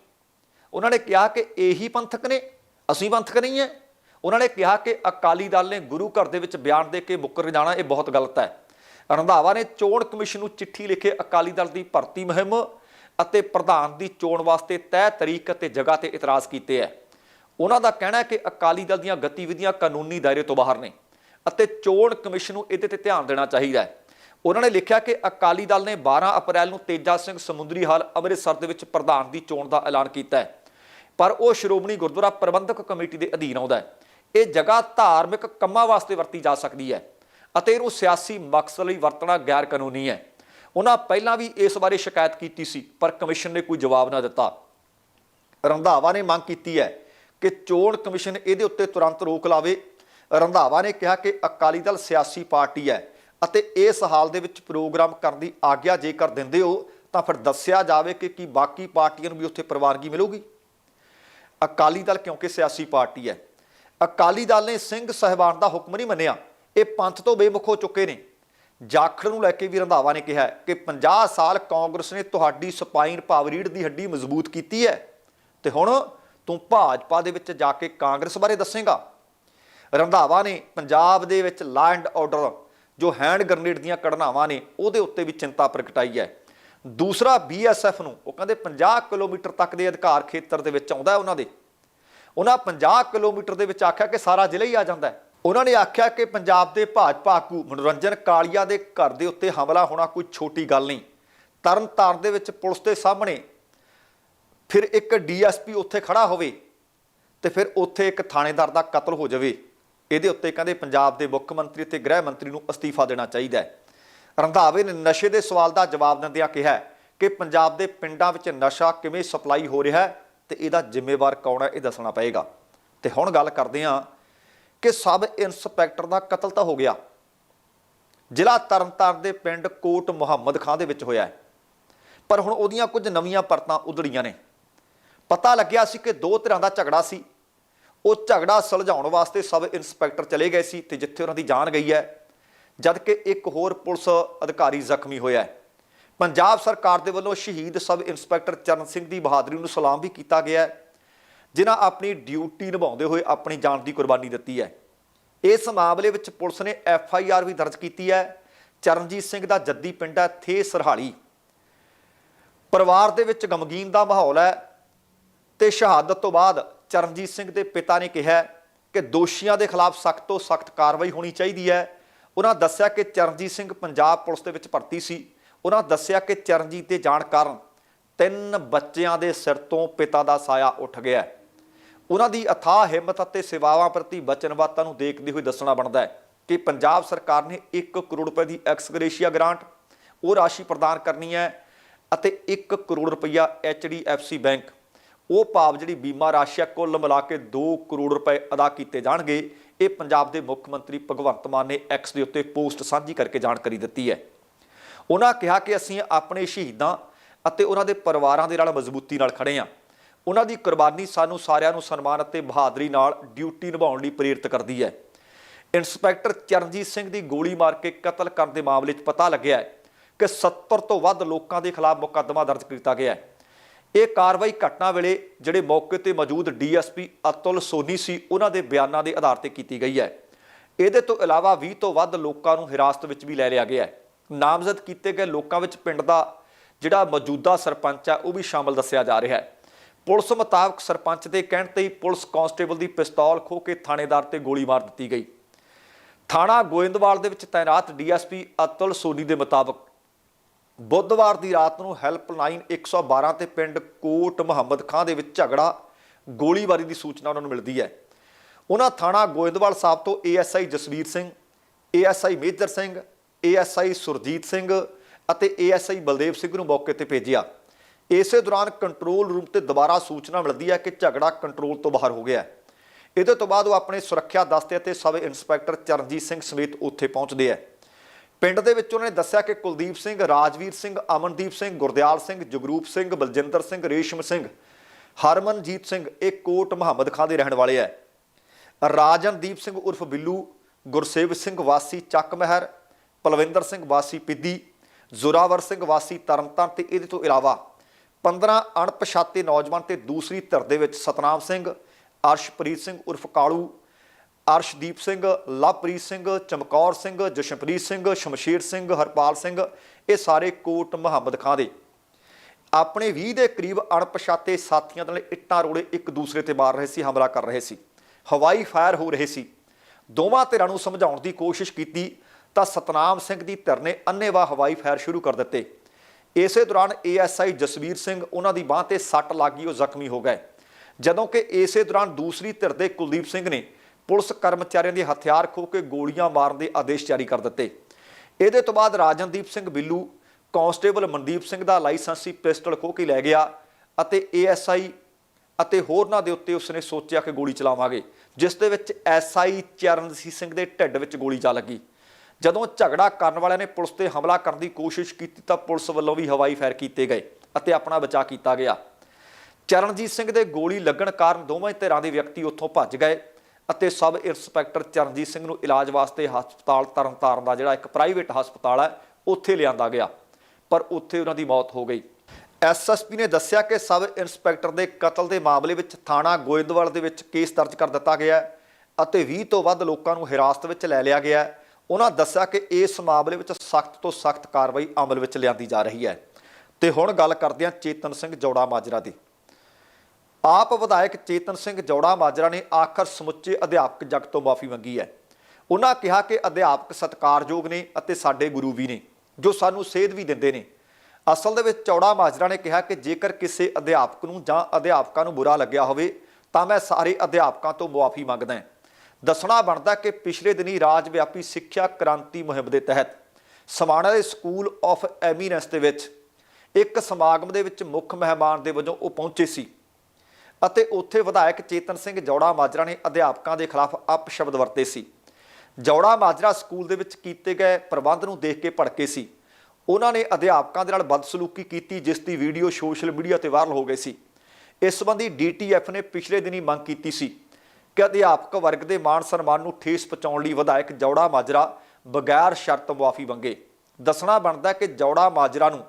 ਉਹਨਾਂ ਨੇ ਕਿਹਾ ਕਿ ਇਹੀ ਪੰਥਕ ਨੇ, ਅਸੀਂ ਪੰਥਕ ਨਹੀਂ ਹੈ। ਉਹਨਾਂ ਨੇ ਕਿਹਾ ਕਿ ਅਕਾਲੀ ਦਲ ਨੇ ਗੁਰੂ ਘਰ ਦੇ ਵਿੱਚ ਬਿਆਨ ਦੇ ਕੇ ਮੁੱਕਰ ਜਾਣਾ, ਇਹ ਬਹੁਤ ਗਲਤ ਹੈ। ਰੰਧਾਵਾ ਨੇ ਚੋਣ ਕਮਿਸ਼ਨ ਨੂੰ ਚਿੱਠੀ ਲਿਖੇ ਅਕਾਲੀ ਦਲ ਦੀ ਭਰਤੀ ਮੁਹਿੰਮ ਅਤੇ ਪ੍ਰਧਾਨ ਦੀ ਚੋਣ ਵਾਸਤੇ ਤੈਅ ਤਰੀਕ ਅਤੇ ਜਗ੍ਹਾ ਤੇ ਇਤਰਾਜ਼ ਕੀਤੇ ਹੈ। ਉਹਨਾਂ ਦਾ ਕਹਿਣਾ ਹੈ ਕਿ ਅਕਾਲੀ ਦਲ ਦੀਆਂ ਗਤੀਵਿਧੀਆਂ ਕਾਨੂੰਨੀ ਦਾਇਰੇ ਤੋਂ ਬਾਹਰ ਨੇ ਅਤੇ ਚੋਣ ਕਮਿਸ਼ਨ ਨੂੰ ਇਹਦੇ ਤੇ ਧਿਆਨ ਦੇਣਾ ਚਾਹੀਦਾ ਹੈ। ਉਹਨਾਂ ਨੇ ਲਿਖਿਆ ਕਿ ਅਕਾਲੀ ਦਲ ਨੇ 12 ਅਪ੍ਰੈਲ ਨੂੰ ਤੇਜਾ ਸਿੰਘ ਸਮੁੰਦਰੀ ਹਾਲ ਅੰਮ੍ਰਿਤਸਰ ਦੇ ਵਿੱਚ ਪ੍ਰਧਾਨ ਦੀ ਚੋਣ ਦਾ ਐਲਾਨ ਕੀਤਾ ਹੈ। ਪਰ ਉਹ ਸ਼੍ਰੋਮਣੀ ਗੁਰਦੁਆਰਾ ਪ੍ਰਬੰਧਕ ਕਮੇਟੀ ਦੇ ਅਧੀਨ ਆਉਂਦਾ ਹੈ। ਇਹ ਜਗ੍ਹਾ ਧਾਰਮਿਕ ਕੰਮਾਂ ਵਾਸਤੇ ਵਰਤੀ ਜਾ ਸਕਦੀ ਹੈ ਅਤੇ ਇਹਨੂੰ ਸਿਆਸੀ ਮਕਸਦ ਲਈ ਵਰਤਣਾ ਗੈਰ ਕਾਨੂੰਨੀ ਹੈ। ਉਹਨਾਂ ਪਹਿਲਾਂ ਵੀ ਇਸ ਬਾਰੇ ਸ਼ਿਕਾਇਤ ਕੀਤੀ ਸੀ, ਪਰ ਕਮਿਸ਼ਨ ਨੇ ਕੋਈ ਜਵਾਬ ਨਾ ਦਿੱਤਾ। ਰੰਧਾਵਾ ਨੇ ਮੰਗ ਕੀਤੀ ਹੈ ਕਿ ਚੋਣ ਕਮਿਸ਼ਨ ਇਹਦੇ ਉੱਤੇ ਤੁਰੰਤ ਰੋਕ ਲਾਵੇ। ਰੰਧਾਵਾ ਨੇ ਕਿਹਾ ਕਿ ਅਕਾਲੀ ਦਲ ਸਿਆਸੀ ਪਾਰਟੀ ਹੈ ਅਤੇ ਇਸ ਹਾਲ ਦੇ ਵਿੱਚ ਪ੍ਰੋਗਰਾਮ ਕਰਨ ਦੀ ਆਗਿਆ ਜੇਕਰ ਦਿੰਦੇ ਹੋ, ਤਾਂ ਫਿਰ ਦੱਸਿਆ ਜਾਵੇ ਕਿ ਕੀ ਬਾਕੀ ਪਾਰਟੀਆਂ ਨੂੰ ਵੀ ਉੱਥੇ ਪ੍ਰਵਾਨਗੀ ਮਿਲੂਗੀ। ਅਕਾਲੀ ਦਲ ਕਿਉਂਕਿ ਸਿਆਸੀ ਪਾਰਟੀ ਹੈ ਅਕਾਲੀ ਦਲ ਨੇ ਸਿੰਘ ਸਹਿਬਾਨ ਦਾ ਹੁਕਮ ਨਹੀਂ ਮੰਨਿਆ। ਇਹ ਪੰਥ ਤੋਂ ਬੇਮੁਖ ਹੋ ਚੁੱਕੇ ਨੇ। ਜਾਖੜ ਨੂੰ ਲੈ ਕੇ ਵੀ ਰੰਧਾਵਾ ਨੇ ਕਿਹਾ ਕਿ 50 ਸਾਲ ਕਾਂਗਰਸ ਨੇ ਤੁਹਾਡੀ ਸਪਾਈਨ ਪਾਵਰੀਡ ਦੀ ਹੱਡੀ ਮਜ਼ਬੂਤ ਕੀਤੀ ਹੈ। ਤੇ ਹੁਣ ਤੂੰ ਭਾਜਪਾ ਦੇ ਵਿੱਚ ਜਾ ਕੇ ਕਾਂਗਰਸ ਬਾਰੇ ਦੱਸੇਗਾ। ਰੰਧਾਵਾ ਨੇ ਪੰਜਾਬ ਦੇ ਵਿੱਚ ਲਾ ਐਂਡ ਆਰਡਰ ਜੋ ਹੈਂਡ ਗ੍ਰਨੇਡ ਦੀਆਂ ਕੜਨਾਵਾਂ ਨੇ, ਉਹਦੇ ਉੱਤੇ ਵੀ ਚਿੰਤਾ ਪ੍ਰਗਟਾਈ ਹੈ। ਦੂਸਰਾ ਬੀਐਸਐਫ ਨੂੰ, ਉਹ ਕਹਿੰਦੇ 50 ਕਿਲੋਮੀਟਰ ਤੱਕ ਦੇ ਅਧਿਕਾਰ ਖੇਤਰ ਦੇ ਵਿੱਚ ਆਉਂਦਾ ਉਹਨਾਂ ਦੇ। ਉਹਨਾਂ 50 ਕਿਲੋਮੀਟਰ ਦੇ ਵਿੱਚ ਆਖਿਆ ਕਿ ਸਾਰਾ ਜ਼ਿਲ੍ਹਾ ਹੀ ਆ ਜਾਂਦਾ ਹੈ। ਉਹਨਾਂ ਨੇ ਆਖਿਆ ਕਿ ਪੰਜਾਬ ਦੇ ਭਾਜਪਾ ਆਗੂ ਮਨੋਰੰਜਨ ਕਾਲੀਆ ਦੇ ਘਰ ਦੇ ਉੱਤੇ ਹਮਲਾ ਹੋਣਾ ਕੋਈ ਛੋਟੀ ਗੱਲ ਨਹੀਂ। ਤਰਨਤਾਰਨ ਦੇ ਵਿੱਚ ਪੁਲਿਸ ਦੇ ਸਾਹਮਣੇ ਫਿਰ ਇੱਕ ਡੀਐਸਪੀ ਉੱਥੇ ਖੜਾ ਹੋਵੇ ਤੇ ਫਿਰ ਉੱਥੇ ਇੱਕ ਥਾਣੇਦਾਰ ਦਾ ਕਤਲ ਹੋ ਜਾਵੇ। ਇਹਦੇ ਉੱਤੇ ਕਹਿੰਦੇ ਪੰਜਾਬ ਦੇ ਮੁੱਖ ਮੰਤਰੀ ਤੇ ਗ੍ਰਹਿ ਮੰਤਰੀ ਨੂੰ ਅਸਤੀਫਾ ਦੇਣਾ ਚਾਹੀਦਾ ਹੈ। ਰੰਧਾਵੇ ਨੇ ਨਸ਼ੇ ਦੇ ਸਵਾਲ ਦਾ ਜਵਾਬ ਦਿੰਦਿਆਂ ਕਿਹਾ ਕਿ ਪੰਜਾਬ ਦੇ ਪਿੰਡਾਂ ਵਿੱਚ ਨਸ਼ਾ ਕਿਵੇਂ ਸਪਲਾਈ ਹੋ ਰਿਹਾ ਹੈ ਤੇ ਇਹਦਾ ਜ਼ਿੰਮੇਵਾਰ ਕੌਣ ਹੈ ਇਹ ਦੱਸਣਾ ਪਏਗਾ। ਤੇ ਹੁਣ ਗੱਲ ਕਰਦੇ ਹਾਂ ਕਿ ਸਬ ਇੰਸਪੈਕਟਰ ਦਾ ਕਤਲ ਤਾਂ ਹੋ ਗਿਆ। ਜ਼ਿਲ੍ਹਾ ਤਰਨਤਾਰਨ ਦੇ ਪਿੰਡ ਕੋਟ ਮੁਹੰਮਦ ਖਾਂ ਦੇ ਵਿੱਚ ਹੋਇਆ ਹੈ। ਪਰ ਹੁਣ ਉਹਦੀਆਂ ਕੁਝ ਨਵੀਆਂ ਪਰਤਾਂ ਉਧੜੀਆਂ ਨੇ। ਪਤਾ ਲੱਗਿਆ ਸੀ ਕਿ ਦੋ ਧਿਰਾਂ ਦਾ ਝਗੜਾ ਸੀ। ਉਹ ਝਗੜਾ ਸੁਲਝਾਉਣ ਵਾਸਤੇ ਸਬ ਇੰਸਪੈਕਟਰ ਚਲੇ ਗਏ ਸੀ ਤੇ ਜਿੱਥੇ ਉਹਨਾਂ ਦੀ ਜਾਨ ਗਈ ਹੈ ਜਦ ਕਿ ਇੱਕ ਹੋਰ ਪੁਲਿਸ ਅਧਿਕਾਰੀ ਜ਼ਖਮੀ ਹੋਇਆ ਹੈ। ਪੰਜਾਬ ਸਰਕਾਰ ਦੇ ਵੱਲੋਂ ਸ਼ਹੀਦ ਸਬ ਇੰਸਪੈਕਟਰ ਚਰਨ ਸਿੰਘ ਦੀ ਬਹਾਦਰੀ ਨੂੰ ਸਲਾਮ ਵੀ ਕੀਤਾ ਗਿਆ ਹੈ, ਜਿਨ੍ਹਾਂ ਆਪਣੀ ਡਿਊਟੀ ਨਿਭਾਉਂਦੇ ਹੋਏ ਆਪਣੀ ਜਾਨ ਦੀ ਕੁਰਬਾਨੀ ਦਿੱਤੀ ਹੈ। ਇਸ ਮਾਮਲੇ ਵਿੱਚ ਪੁਲਿਸ ਨੇ ਐਫ ਆਈ ਆਰ ਵੀ ਦਰਜ ਕੀਤੀ ਹੈ। ਚਰਨਜੀਤ ਸਿੰਘ ਦਾ ਜੱਦੀ ਪਿੰਡ ਹੈ, ਥੇ ਸਰਹਾਲੀ। ਪਰਿਵਾਰ ਦੇ ਵਿੱਚ ਗਮਗੀਨ ਦਾ ਮਾਹੌਲ ਹੈ ਤੇ ਸ਼ਹਾਦਤ ਤੋਂ ਬਾਅਦ ਚਰਨਜੀਤ ਸਿੰਘ ਦੇ ਪਿਤਾ ਨੇ ਕਿਹਾ ਕਿ ਦੋਸ਼ੀਆਂ ਦੇ ਖਿਲਾਫ ਸਖਤ ਤੋਂ ਸਖਤ ਕਾਰਵਾਈ ਹੋਣੀ ਚਾਹੀਦੀ ਹੈ। ਉਹਨਾਂ ਦੱਸਿਆ ਕਿ ਚਰਨਜੀਤ ਸਿੰਘ ਪੰਜਾਬ ਪੁਲਿਸ ਦੇ ਵਿੱਚ ਭਰਤੀ ਸੀ। ਉਹਨਾਂ ਦੱਸਿਆ ਕਿ ਚਰਨਜੀਤ ਦੇ ਜਾਣ ਕਾਰਨ ਤਿੰਨ ਬੱਚਿਆਂ ਦੇ ਸਿਰ ਤੋਂ ਪਿਤਾ ਦਾ ਸਾਇਆ ਉੱਠ ਗਿਆ ਹੈ। ਉਹਨਾਂ ਦੀ ਅਥਾਹ ਹਿੰਮਤ ਅਤੇ ਸੇਵਾਵਾਂ ਪ੍ਰਤੀ ਵਚਨਬੱਧਤਾ ਨੂੰ ਦੇਖਦੇ ਹੋਏ ਦੱਸਣਾ ਬਣਦਾ ਹੈ ਕਿ ਪੰਜਾਬ ਸਰਕਾਰ ਨੇ 1 ਕਰੋੜ ਰੁਪਏ ਦੀ ਐਕਸਗ੍ਰੇਸ਼ੀਆ ਗ੍ਰਾਂਟ ਉਹ ਰਾਸ਼ੀ ਪ੍ਰਦਾਨ ਕਰਨੀ ਹੈ ਅਤੇ 1 ਕਰੋੜ ਰੁਪਈਆ HDFC ਬੈਂਕ ਉਹ ਭਾਵ ਜਿਹੜੀ ਬੀਮਾ ਰਾਸ਼ੀ ਹੈ ਕੁੱਲ ਮਿਲਾ ਕੇ 2 ਕਰੋੜ ਰੁਪਏ ਅਦਾ ਕੀਤੇ ਜਾਣਗੇ ਇਹ ਪੰਜਾਬ ਦੇ ਮੁੱਖ ਮੰਤਰੀ ਭਗਵੰਤ ਮਾਨ ਨੇ ਐਕਸ ਦੇ ਉੱਤੇ ਪੋਸਟ ਸਾਂਝੀ ਕਰਕੇ ਜਾਣਕਾਰੀ ਦਿੱਤੀ ਹੈ ਉਹਨਾਂ ਕਿਹਾ ਕਿ ਅਸੀਂ ਆਪਣੇ ਸ਼ਹੀਦਾਂ ਅਤੇ ਉਹਨਾਂ ਦੇ ਪਰਿਵਾਰਾਂ ਦੇ ਨਾਲ ਮਜ਼ਬੂਤੀ ਨਾਲ ਖੜੇ ਹਾਂ। ਉਹਨਾਂ ਦੀ ਕੁਰਬਾਨੀ ਸਾਨੂੰ ਸਾਰਿਆਂ ਨੂੰ ਸਨਮਾਨ ਅਤੇ ਬਹਾਦਰੀ ਨਾਲ ਡਿਊਟੀ ਨਿਭਾਉਣ ਲਈ ਪ੍ਰੇਰਿਤ ਕਰਦੀ ਹੈ। ਇੰਸਪੈਕਟਰ ਚਰਨਜੀਤ ਸਿੰਘ ਦੀ ਗੋਲੀ ਮਾਰ ਕੇ ਕਤਲ ਕਰਨ ਦੇ ਮਾਮਲੇ 'ਚ ਪਤਾ ਲੱਗਿਆ ਹੈ ਕਿ 70 ਤੋਂ ਵੱਧ ਲੋਕਾਂ ਦੇ ਖਿਲਾਫ ਮੁਕੱਦਮਾ ਦਰਜ ਕੀਤਾ ਗਿਆ ਹੈ। ਇਹ ਕਾਰਵਾਈ ਘਟਨਾ ਵੇਲੇ ਜਿਹੜੇ ਮੌਕੇ ਤੇ ਮੌਜੂਦ ਡੀਐਸਪੀ ਅਤੁਲ ਸੋਨੀ ਸੀ, ਉਹਨਾਂ ਦੇ ਬਿਆਨਾਂ ਦੇ ਆਧਾਰ ਤੇ ਕੀਤੀ ਗਈ ਹੈ। ਇਹਦੇ ਤੋਂ ਇਲਾਵਾ 20 ਤੋਂ ਵੱਧ ਲੋਕਾਂ ਨੂੰ ਹਿਰਾਸਤ ਵਿੱਚ ਵੀ ਲੈ ਲਿਆ ਗਿਆ ਹੈ। ਨਾਮਜ਼ਦ ਕੀਤੇ ਗਏ ਲੋਕਾਂ ਵਿੱਚ ਪਿੰਡ ਦਾ ਜਿਹੜਾ ਮੌਜੂਦਾ ਸਰਪੰਚ ਹੈ ਉਹ ਵੀ ਸ਼ਾਮਲ ਦੱਸਿਆ ਜਾ ਰਿਹਾ ਹੈ। ਪੁਲਿਸ ਮੁਤਾਬਕ ਸਰਪੰਚ ਦੇ ਕਹਿਣ ਤੇ ਹੀ ਪੁਲਿਸ ਕਾਂਸਟੇਬਲ ਦੀ ਪਿਸਤੌਲ ਖੋਹ ਕੇ ਥਾਣੇਦਾਰ ਤੇ ਗੋਲੀ ਮਾਰ ਦਿੱਤੀ ਗਈ। ਥਾਣਾ ਗੋਇੰਦਵਾਲ ਦੇ ਵਿੱਚ ਤਾਇਨਾਤ ਡੀਐਸਪੀ ਅਤੁਲ ਸੋਨੀ ਦੇ ਮੁਤਾਬਕ ਬੁੱਧਵਾਰ ਦੀ ਰਾਤ ਨੂੰ ਹੈਲਪਲਾਈਨ 112 ਤੇ ਪਿੰਡ ਕੋਟ ਮੁਹੰਮਦ ਖਾਂ ਦੇ ਵਿੱਚ ਝਗੜਾ, ਗੋਲੀਬਾਰੀ ਦੀ ਸੂਚਨਾ ਉਹਨਾਂ ਨੂੰ ਮਿਲਦੀ ਹੈ। ਉਹਨਾਂ ਥਾਣਾ ਗੋਇੰਦਵਾਲ ਸਾਹਿਬ ਤੋਂ ASI Jasvir Singh ASI Major Singh ASI Surjeet Singh ਅਤੇ ਏਐਸਆਈ ਬਲਦੇਵ ਸਿੰਘ ਨੂੰ ਮੌਕੇ ਤੇ ਭੇਜਿਆ। ਇਸੇ ਦੌਰਾਨ ਕੰਟਰੋਲ ਰੂਮ ਤੇ ਦੁਬਾਰਾ ਸੂਚਨਾ ਮਿਲਦੀ ਹੈ ਕਿ ਝਗੜਾ ਕੰਟਰੋਲ ਤੋਂ ਬਾਹਰ ਹੋ ਗਿਆ ਹੈ। ਇਹਦੇ ਤੋਂ ਬਾਅਦ ਉਹ ਆਪਣੇ ਸੁਰੱਖਿਆ ਦਸਤੇ ਅਤੇ ਸਬ ਇੰਸਪੈਕਟਰ ਚਰਨਜੀਤ ਸਿੰਘ ਸਮੇਤ ਉੱਥੇ ਪਹੁੰਚਦੇ ਆ ਪਿੰਡ ਦੇ ਵਿੱਚ ਉਹਨਾਂ ਨੇ ਦੱਸਿਆ ਕਿ ਕੁਲਦੀਪ ਸਿੰਘ, ਰਾਜਵੀਰ ਸਿੰਘ, ਅਮਨਦੀਪ ਸਿੰਘ, ਗੁਰਦਿਆਲ ਸਿੰਘ, ਜਗਰੂਪ ਸਿੰਘ, ਬਲਜਿੰਦਰ ਸਿੰਘ, ਰੇਸ਼ਮ ਸਿੰਘ, ਹਰਮਨਜੀਤ ਸਿੰਘ, ਇਹ ਕੋਟ ਮੁਹੰਮਦ ਖਾਂ ਦੇ ਰਹਿਣ ਵਾਲੇ ਆ ਰਾਜਨਦੀਪ ਸਿੰਘ ਉਰਫ ਬਿੱਲੂ ਗੁਰਸੇਵ ਸਿੰਘ ਵਾਸੀ ਚੱਕ ਮਹਿਰ ਪਲਵਿੰਦਰ ਸਿੰਘ ਵਾਸੀ ਪਿੱਦੀ, ਜ਼ੋਰਾਵਰ ਸਿੰਘ ਵਾਸੀ ਤਰਨਤਾਰਨ ਤੇ ਇਹਦੇ ਤੋਂ ਇਲਾਵਾ 15 ਅਣਪਛਾਤੇ ਨੌਜਵਾਨ ਤੇ ਦੂਸਰੀ ਧਿਰ ਦੇ ਵਿੱਚ ਸਤਨਾਮ ਸਿੰਘ, ਅਰਸ਼ਪ੍ਰੀਤ ਸਿੰਘ ਉਰਫ ਕਾਲੂ, ਅਰਸ਼ਦੀਪ ਸਿੰਘ, ਲਵਪ੍ਰੀਤ ਸਿੰਘ, ਚਮਕੌਰ ਸਿੰਘ, ਜਸ਼ਨਪ੍ਰੀਤ ਸਿੰਘ, ਸ਼ਮਸ਼ੀਰ ਸਿੰਘ, ਹਰਪਾਲ ਸਿੰਘ, ਇਹ ਸਾਰੇ ਕੋਟ ਮੁਹੰਮਦ ਖਾਂ ਦੇ। ਆਪਣੇ 20 ਦੇ ਕਰੀਬ ਅਣਪਛਾਤੇ ਸਾਥੀਆਂ ਦੇ ਨਾਲ ਇੱਟਾਂ ਰੋੜੇ ਇੱਕ ਦੂਸਰੇ ਤੇ ਮਾਰ ਰਹੇ ਸੀ, ਹਮਲਾ ਕਰ ਰਹੇ ਸੀ। ਹਵਾਈ ਫਾਇਰ ਹੋ ਰਹੇ ਸੀ। ਦੋਵਾਂ ਧਿਰਾਂ ਨੂੰ ਸਮਝਾਉਣ ਦੀ ਕੋਸ਼ਿਸ਼ ਕੀਤੀ ਤਾਂ ਸਤਨਾਮ ਸਿੰਘ ਦੀ ਧਿਰ ਨੇ ਅੰਨ੍ਹੇਵਾਹ ਹਵਾਈ ਫਾਇਰ ਸ਼ੁਰੂ ਕਰ ਦਿੱਤੇ। ਇਸੇ ਦੌਰਾਨ ਏਐਸਆਈ ਜਸਵੀਰ ਸਿੰਘ ਉਹਨਾਂ ਦੀ ਬਾਹ ਤੇ ਸੱਟ ਲੱਗ ਗਈ, ਉਹ ਜ਼ਖਮੀ ਹੋ ਗਏ। ਜਦੋਂ ਕਿ ਇਸੇ ਦੌਰਾਨ ਦੂਸਰੀ ਧਿਰ ਦੇ ਕੁਲਦੀਪ ਸਿੰਘ ਨੇ ਪੁਲਿਸ ਕਰਮਚਾਰੀਆਂ ਦੇ ਹਥਿਆਰ ਖੋਹ ਕੇ ਗੋਲੀਆਂ ਮਾਰਨ ਦੇ ਆਦੇਸ਼ ਜਾਰੀ ਕਰ ਦਿੱਤੇ। ਇਹਦੇ ਤੋਂ ਬਾਅਦ ਰਾਜਨਦੀਪ ਸਿੰਘ ਬਿੱਲੂ, ਕਾਂਸਟੇਬਲ ਮਨਦੀਪ ਸਿੰਘ ਦਾ ਲਾਇਸੈਂਸੀ ਪਿਸਟਲ ਖੋਹ ਕੇ ਲੈ ਗਿਆ ਅਤੇ ਏਐਸਆਈ ਅਤੇ ਹੋਰਨਾਂ ਦੇ ਉੱਤੇ ਉਸਨੇ ਸੋਚਿਆ ਕਿ ਗੋਲੀ ਚਲਾਵਾਂਗੇ, ਜਿਸ ਦੇ ਵਿੱਚ ਐਸਆਈ ਚਰਨਜੀਤ ਸਿੰਘ ਦੇ ਢਿੱਡ ਵਿੱਚ ਗੋਲੀ ਜਾ ਲੱਗੀ। ਜਦੋਂ ਝਗੜਾ ਕਰਨ ਵਾਲਿਆਂ ਨੇ ਪੁਲਿਸ ਤੇ ਹਮਲਾ ਕਰਨ ਦੀ ਕੋਸ਼ਿਸ਼ ਕੀਤੀ ਤਾਂ ਪੁਲਿਸ ਵੱਲੋਂ ਵੀ ਹਵਾਈ ਫਾਇਰ ਕੀਤੇ ਗਏ ਅਤੇ ਆਪਣਾ ਬਚਾਅ ਕੀਤਾ ਗਿਆ। ਚਰਨਜੀਤ ਸਿੰਘ ਦੇ ਗੋਲੀ ਲੱਗਣ ਕਾਰਨ ਦੋਵੇਂ ਧਿਰਾਂ ਦੇ ਵਿਅਕਤੀ ਉੱਥੋਂ ਭੱਜ ਗਏ ਅਤੇ ਸਬ ਇੰਸਪੈਕਟਰ ਚਰਨਜੀਤ ਸਿੰਘ ਨੂੰ ਇਲਾਜ ਵਾਸਤੇ ਹਸਪਤਾਲ ਤਰਨਤਾਰਨ ਦਾ ਜਿਹੜਾ ਇੱਕ ਪ੍ਰਾਈਵੇਟ ਹਸਪਤਾਲ ਹੈ, ਉੱਥੇ ਲਿਆਂਦਾ ਗਿਆ, ਪਰ ਉੱਥੇ ਉਹਨਾਂ ਦੀ ਮੌਤ ਹੋ ਗਈ। ਐਸਐਸਪੀ ਨੇ ਦੱਸਿਆ ਕਿ ਸਬ ਇੰਸਪੈਕਟਰ ਦੇ ਕਤਲ ਦੇ ਮਾਮਲੇ ਵਿੱਚ ਥਾਣਾ ਗੋਇੰਦਵਾਲ ਦੇ ਵਿੱਚ ਕੇਸ ਦਰਜ ਕਰ ਦਿੱਤਾ ਗਿਆ ਹੈ ਅਤੇ 20 ਤੋਂ ਵੱਧ ਲੋਕਾਂ ਨੂੰ ਹਿਰਾਸਤ ਵਿੱਚ ਲੈ ਲਿਆ ਗਿਆ ਹੈ। ਉਹਨਾਂ ਦੱਸਿਆ ਕਿ ਇਸ ਮਾਮਲੇ ਵਿੱਚ ਸਖਤ ਤੋਂ ਸਖਤ ਕਾਰਵਾਈ ਅਮਲ ਵਿੱਚ ਲਿਆਂਦੀ ਜਾ ਰਹੀ ਹੈ। ਤੇ ਹੁਣ ਗੱਲ ਕਰਦੇ ਹਾਂ ਚੇਤਨ ਸਿੰਘ ਜੋੜਾ ਮਾਜਰਾ ਦੀ। ਆਪ ਵਿਧਾਇਕ ਚੇਤਨ ਸਿੰਘ ਜੋੜਾ ਮਾਜਰਾ ਨੇ ਆਖਰ ਸਮੁੱਚੇ ਅਧਿਆਪਕ ਜਗਤ ਤੋਂ ਮਾਫੀ ਮੰਗੀ ਹੈ। ਉਹਨਾਂ ਕਿਹਾ ਕਿ ਅਧਿਆਪਕ ਸਤਿਕਾਰਯੋਗ ਨੇ ਅਤੇ ਸਾਡੇ ਗੁਰੂ ਵੀ ਨੇ, ਜੋ ਸਾਨੂੰ ਸੇਧ ਵੀ ਦਿੰਦੇ ਨੇ। ਅਸਲ ਦੇ ਵਿੱਚ ਚੌੜਾ ਮਾਜਰਾ ਨੇ ਕਿਹਾ ਕਿ ਜੇਕਰ ਕਿਸੇ ਅਧਿਆਪਕ ਨੂੰ ਜਾਂ ਅਧਿਆਪਕਾਂ ਨੂੰ ਬੁਰਾ ਲੱਗਿਆ ਹੋਵੇ, ਤਾਂ ਮੈਂ ਸਾਰੇ ਅਧਿਆਪਕਾਂ ਤੋਂ ਮੁਆਫੀ ਮੰਗਦਾ ਹਾਂ। ਦੱਸਣਾ ਬਣਦਾ ਕਿ ਪਿਛਲੇ ਦਿਨੀ ਰਾਜ ਵਿਆਪੀ ਸਿੱਖਿਆ ਕ੍ਰਾਂਤੀ ਮੁਹਿੰਮ ਦੇ ਤਹਿਤ ਸਮਾਣਾ ਦੇ ਸਕੂਲ ਆਫ ਐਮੀਨੈਂਸ ਦੇ ਵਿੱਚ ਇੱਕ ਸਮਾਗਮ ਦੇ ਵਿੱਚ ਮੁੱਖ ਮਹਿਮਾਨ ਦੇ ਵਜੋਂ ਉਹ ਪਹੁੰਚੇ ਸੀ। ਅਤੇ ਉੱਥੇ ਵਿਧਾਇਕ ਚੇਤਨ ਸਿੰਘ ਜੌੜਾ ਮਾਜਰਾ ਨੇ ਅਧਿਆਪਕਾਂ ਦੇ ਖਿਲਾਫ ਅਪਸ਼ਬਦ ਵਰਤੇ ਸੀ। ਜੌੜਾ ਮਾਜਰਾ ਸਕੂਲ ਦੇ ਵਿੱਚ ਕੀਤੇ ਗਏ ਪ੍ਰਬੰਧ ਨੂੰ ਦੇਖ ਕੇ ਭੜਕੇ ਸੀ। ਉਹਨਾਂ ਨੇ ਅਧਿਆਪਕਾਂ ਦੇ ਨਾਲ ਬਦਸਲੂਕੀ ਕੀਤੀ, ਜਿਸ ਦੀ ਵੀਡੀਓ ਸੋਸ਼ਲ ਮੀਡੀਆ ਤੇ ਵਾਇਰਲ ਹੋ ਗਈ ਸੀ। ਇਸ ਸੰਬੰਧੀ ਡੀਟੀਐਫ ਨੇ ਪਿਛਲੇ ਦਿਨੀ ਮੰਗ ਕੀਤੀ ਸੀ। ਕਿ ਅਧਿਆਪਕ ਵਰਗ ਦੇ ਮਾਣ ਸਨਮਾਨ ਨੂੰ ਠੇਸ ਪਹੁੰਚਾਉਣ ਲਈ ਵਿਧਾਇਕ ਜੌੜਾ ਮਾਜਰਾ ਬਗੈਰ ਸ਼ਰਤ ਮੁਆਫੀ ਮੰਗੇ। ਦੱਸਣਾ ਬਣਦਾ ਕਿ ਜੌੜਾ ਮਾਜਰਾ ਨੂੰ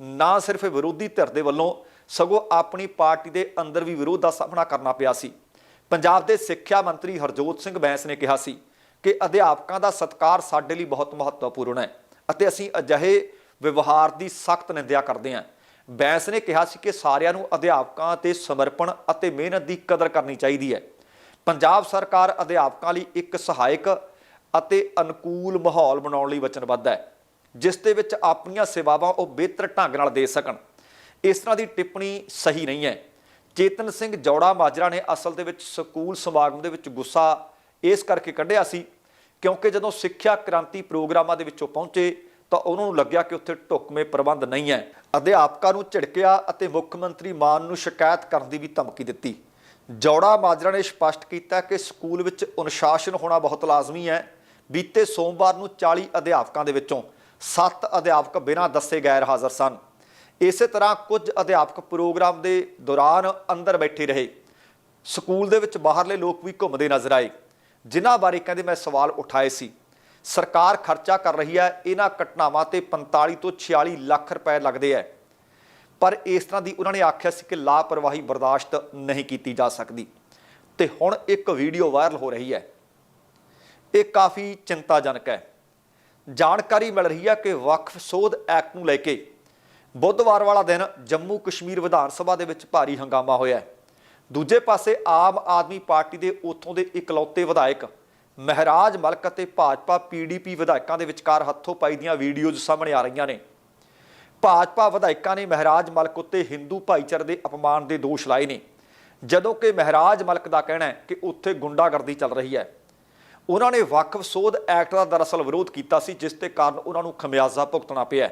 ਨਾ ਸਿਰਫ ਵਿਰੋਧੀ ਧਿਰ ਦੇ ਵੱਲੋਂ, ਸਗੋਂ ਆਪਣੀ ਪਾਰਟੀ ਦੇ ਅੰਦਰ ਵੀ ਵਿਰੋਧ ਦਾ ਸਾਹਮਣਾ ਕਰਨਾ ਪਿਆ ਸੀ। ਪੰਜਾਬ ਦੇ ਸਿੱਖਿਆ ਮੰਤਰੀ ਹਰਜੋਤ ਸਿੰਘ ਬੈਂਸ ਨੇ ਕਿਹਾ ਸੀ ਕਿ ਅਧਿਆਪਕਾਂ ਦਾ ਸਤਿਕਾਰ ਸਾਡੇ ਲਈ ਬਹੁਤ ਮਹੱਤਵਪੂਰਨ ਹੈ ਅਤੇ ਅਸੀਂ ਅਜਿਹੇ ਵਿਵਹਾਰ ਦੀ ਸਖਤ ਨਿੰਦਿਆ ਕਰਦੇ ਹਾਂ। ਬੈਂਸ ਨੇ ਕਿਹਾ ਸੀ ਕਿ ਸਾਰਿਆਂ ਨੂੰ ਅਧਿਆਪਕਾਂ ਤੇ ਸਮਰਪਣ ਅਤੇ ਮਿਹਨਤ ਦੀ ਕਦਰ ਕਰਨੀ ਚਾਹੀਦੀ ਹੈ। ਪੰਜਾਬ ਸਰਕਾਰ ਅਧਿਆਪਕਾਂ ਲਈ ਇੱਕ ਸਹਾਇਕ ਅਤੇ ਅਨੁਕੂਲ ਮਾਹੌਲ ਬਣਾਉਣ ਲਈ ਵਚਨਬੱਧ ਹੈ, ਜਿਸ ਦੇ ਵਿੱਚ ਆਪਣੀਆਂ ਸੇਵਾਵਾਂ ਉਹ ਬਿਹਤਰ ਢੰਗ ਨਾਲ ਦੇ ਸਕਣ। ਇਸ ਤਰ੍ਹਾਂ ਦੀ ਟਿੱਪਣੀ ਸਹੀ ਨਹੀਂ ਹੈ। ਚੇਤਨ ਸਿੰਘ ਜੌੜਾ ਮਾਜਰਾ ਨੇ ਅਸਲ ਦੇ ਵਿੱਚ ਸਕੂਲ ਸਮਾਗਮ ਦੇ ਵਿੱਚ ਗੁੱਸਾ ਇਸ ਕਰਕੇ ਕੱਢਿਆ ਸੀ ਕਿਉਂਕਿ ਜਦੋਂ ਸਿੱਖਿਆ ਕ੍ਰਾਂਤੀ ਪ੍ਰੋਗਰਾਮਾਂ ਦੇ ਵਿੱਚੋਂ ਪਹੁੰਚੇ ਤਾਂ ਉਹਨਾਂ ਨੂੰ ਲੱਗਿਆ ਕਿ ਉੱਥੇ ਢੁਕਵੇਂ ਪ੍ਰਬੰਧ ਨਹੀਂ ਹੈ। ਅਧਿਆਪਕਾਂ ਨੂੰ ਝਿੜਕਿਆ ਅਤੇ ਮੁੱਖ ਮੰਤਰੀ ਮਾਨ ਨੂੰ ਸ਼ਿਕਾਇਤ ਕਰਨ ਦੀ ਵੀ ਧਮਕੀ ਦਿੱਤੀ। ਜੌੜਾ ਮਾਜਰਾ ਨੇ ਸਪਸ਼ਟ ਕੀਤਾ ਕਿ ਸਕੂਲ ਵਿੱਚ ਅਨੁਸ਼ਾਸਨ ਹੋਣਾ ਬਹੁਤ ਲਾਜ਼ਮੀ ਹੈ। ਬੀਤੇ ਸੋਮਵਾਰ ਨੂੰ 40 ਅਧਿਆਪਕਾਂ ਦੇ ਵਿੱਚੋਂ 7 ਅਧਿਆਪਕ ਬਿਨਾਂ ਦੱਸੇ ਗੈਰ ਹਾਜ਼ਰ ਸਨ। ਇਸੇ ਤਰ੍ਹਾਂ ਕੁਝ ਅਧਿਆਪਕ ਪ੍ਰੋਗਰਾਮ ਦੇ ਦੌਰਾਨ ਅੰਦਰ ਬੈਠੇ ਰਹੇ। ਸਕੂਲ ਦੇ ਵਿੱਚ ਬਾਹਰਲੇ ਲੋਕ ਵੀ ਘੁੰਮਦੇ ਨਜ਼ਰ ਆਏ, ਜਿਨ੍ਹਾਂ ਬਾਰੇ ਕਹਿੰਦੇ ਮੈਂ ਸਵਾਲ ਉਠਾਏ ਸੀ। ਸਰਕਾਰ ਖਰਚਾ ਕਰ ਰਹੀ ਹੈ, ਇਹਨਾਂ ਘਟਨਾਵਾਂ ਤੇ 45 ਤੋਂ 46 ਲੱਖ ਰੁਪਏ ਲੱਗਦੇ ਹੈ। ਪਰ ਇਸ ਤਰ੍ਹਾਂ ਦੀ ਉਹਨਾਂ ਨੇ ਆਖਿਆ ਸੀ ਕਿ ਲਾਪਰਵਾਹੀ ਬਰਦਾਸ਼ਤ ਨਹੀਂ ਕੀਤੀ ਜਾ ਸਕਦੀ। ਤੇ ਹੁਣ ਇੱਕ ਵੀਡੀਓ ਵਾਇਰਲ ਹੋ ਰਹੀ ਹੈ। ਇਹ ਕਾਫੀ ਚਿੰਤਾਜਨਕ ਹੈ। ਜਾਣਕਾਰੀ ਮਿਲ ਰਹੀ ਹੈ ਕਿ ਵਕਫ ਸੋਧ ਐਕਟ ਨੂੰ ਲੈ ਕੇ ਬੁੱਧਵਾਰ ਵਾਲਾ ਦਿਨ ਜੰਮੂ ਕਸ਼ਮੀਰ ਵਿਧਾਨ ਸਭਾ ਦੇ ਵਿੱਚ ਭਾਰੀ ਹੰਗਾਮਾ ਹੋਇਆ ਦੂਜੇ ਪਾਸੇ ਆਮ ਆਦਮੀ ਪਾਰਟੀ ਦੇ ਉੱਥੋਂ ਦੇ ਇਕਲੌਤੇ ਵਿਧਾਇਕ ਮਹਿਰਾਜ ਮਲਕ ਅਤੇ ਭਾਜਪਾ ਪੀਡੀਪੀ ਵਿਧਾਇਕਾਂ ਦੇ ਵਿਚਕਾਰ ਹੱਥੋਂ ਪਾਈ ਦੀਆਂ ਵੀਡੀਓਜ਼ ਸਾਹਮਣੇ ਆ ਰਹੀਆਂ ਨੇ। ਭਾਜਪਾ ਵਿਧਾਇਕਾਂ ਨੇ ਮਹਿਰਾਜ ਮਲਕ ਉੱਤੇ ਹਿੰਦੂ ਭਾਈਚਾਰੇ ਦੇ ਅਪਮਾਨ ਦੇ ਦੋਸ਼ ਲਾਏ ਨੇ। ਜਦੋਂ ਕਿ ਮਹਿਰਾਜ ਮਲਕ ਦਾ ਕਹਿਣਾ ਹੈ ਕਿ ਉੱਥੇ ਗੁੰਡਾਗਰਦੀ ਚੱਲ ਰਹੀ ਹੈ। ਉਹਨਾਂ ਨੇ ਵਕਫ ਸੋਧ ਐਕਟ ਦਾ ਦਰਅਸਲ ਵਿਰੋਧ ਕੀਤਾ ਸੀ, ਜਿਸ ਦੇ ਕਾਰਨ ਉਹਨਾਂ ਨੂੰ ਖਮਿਆਜ਼ਾ ਭੁਗਤਣਾ ਪਿਆ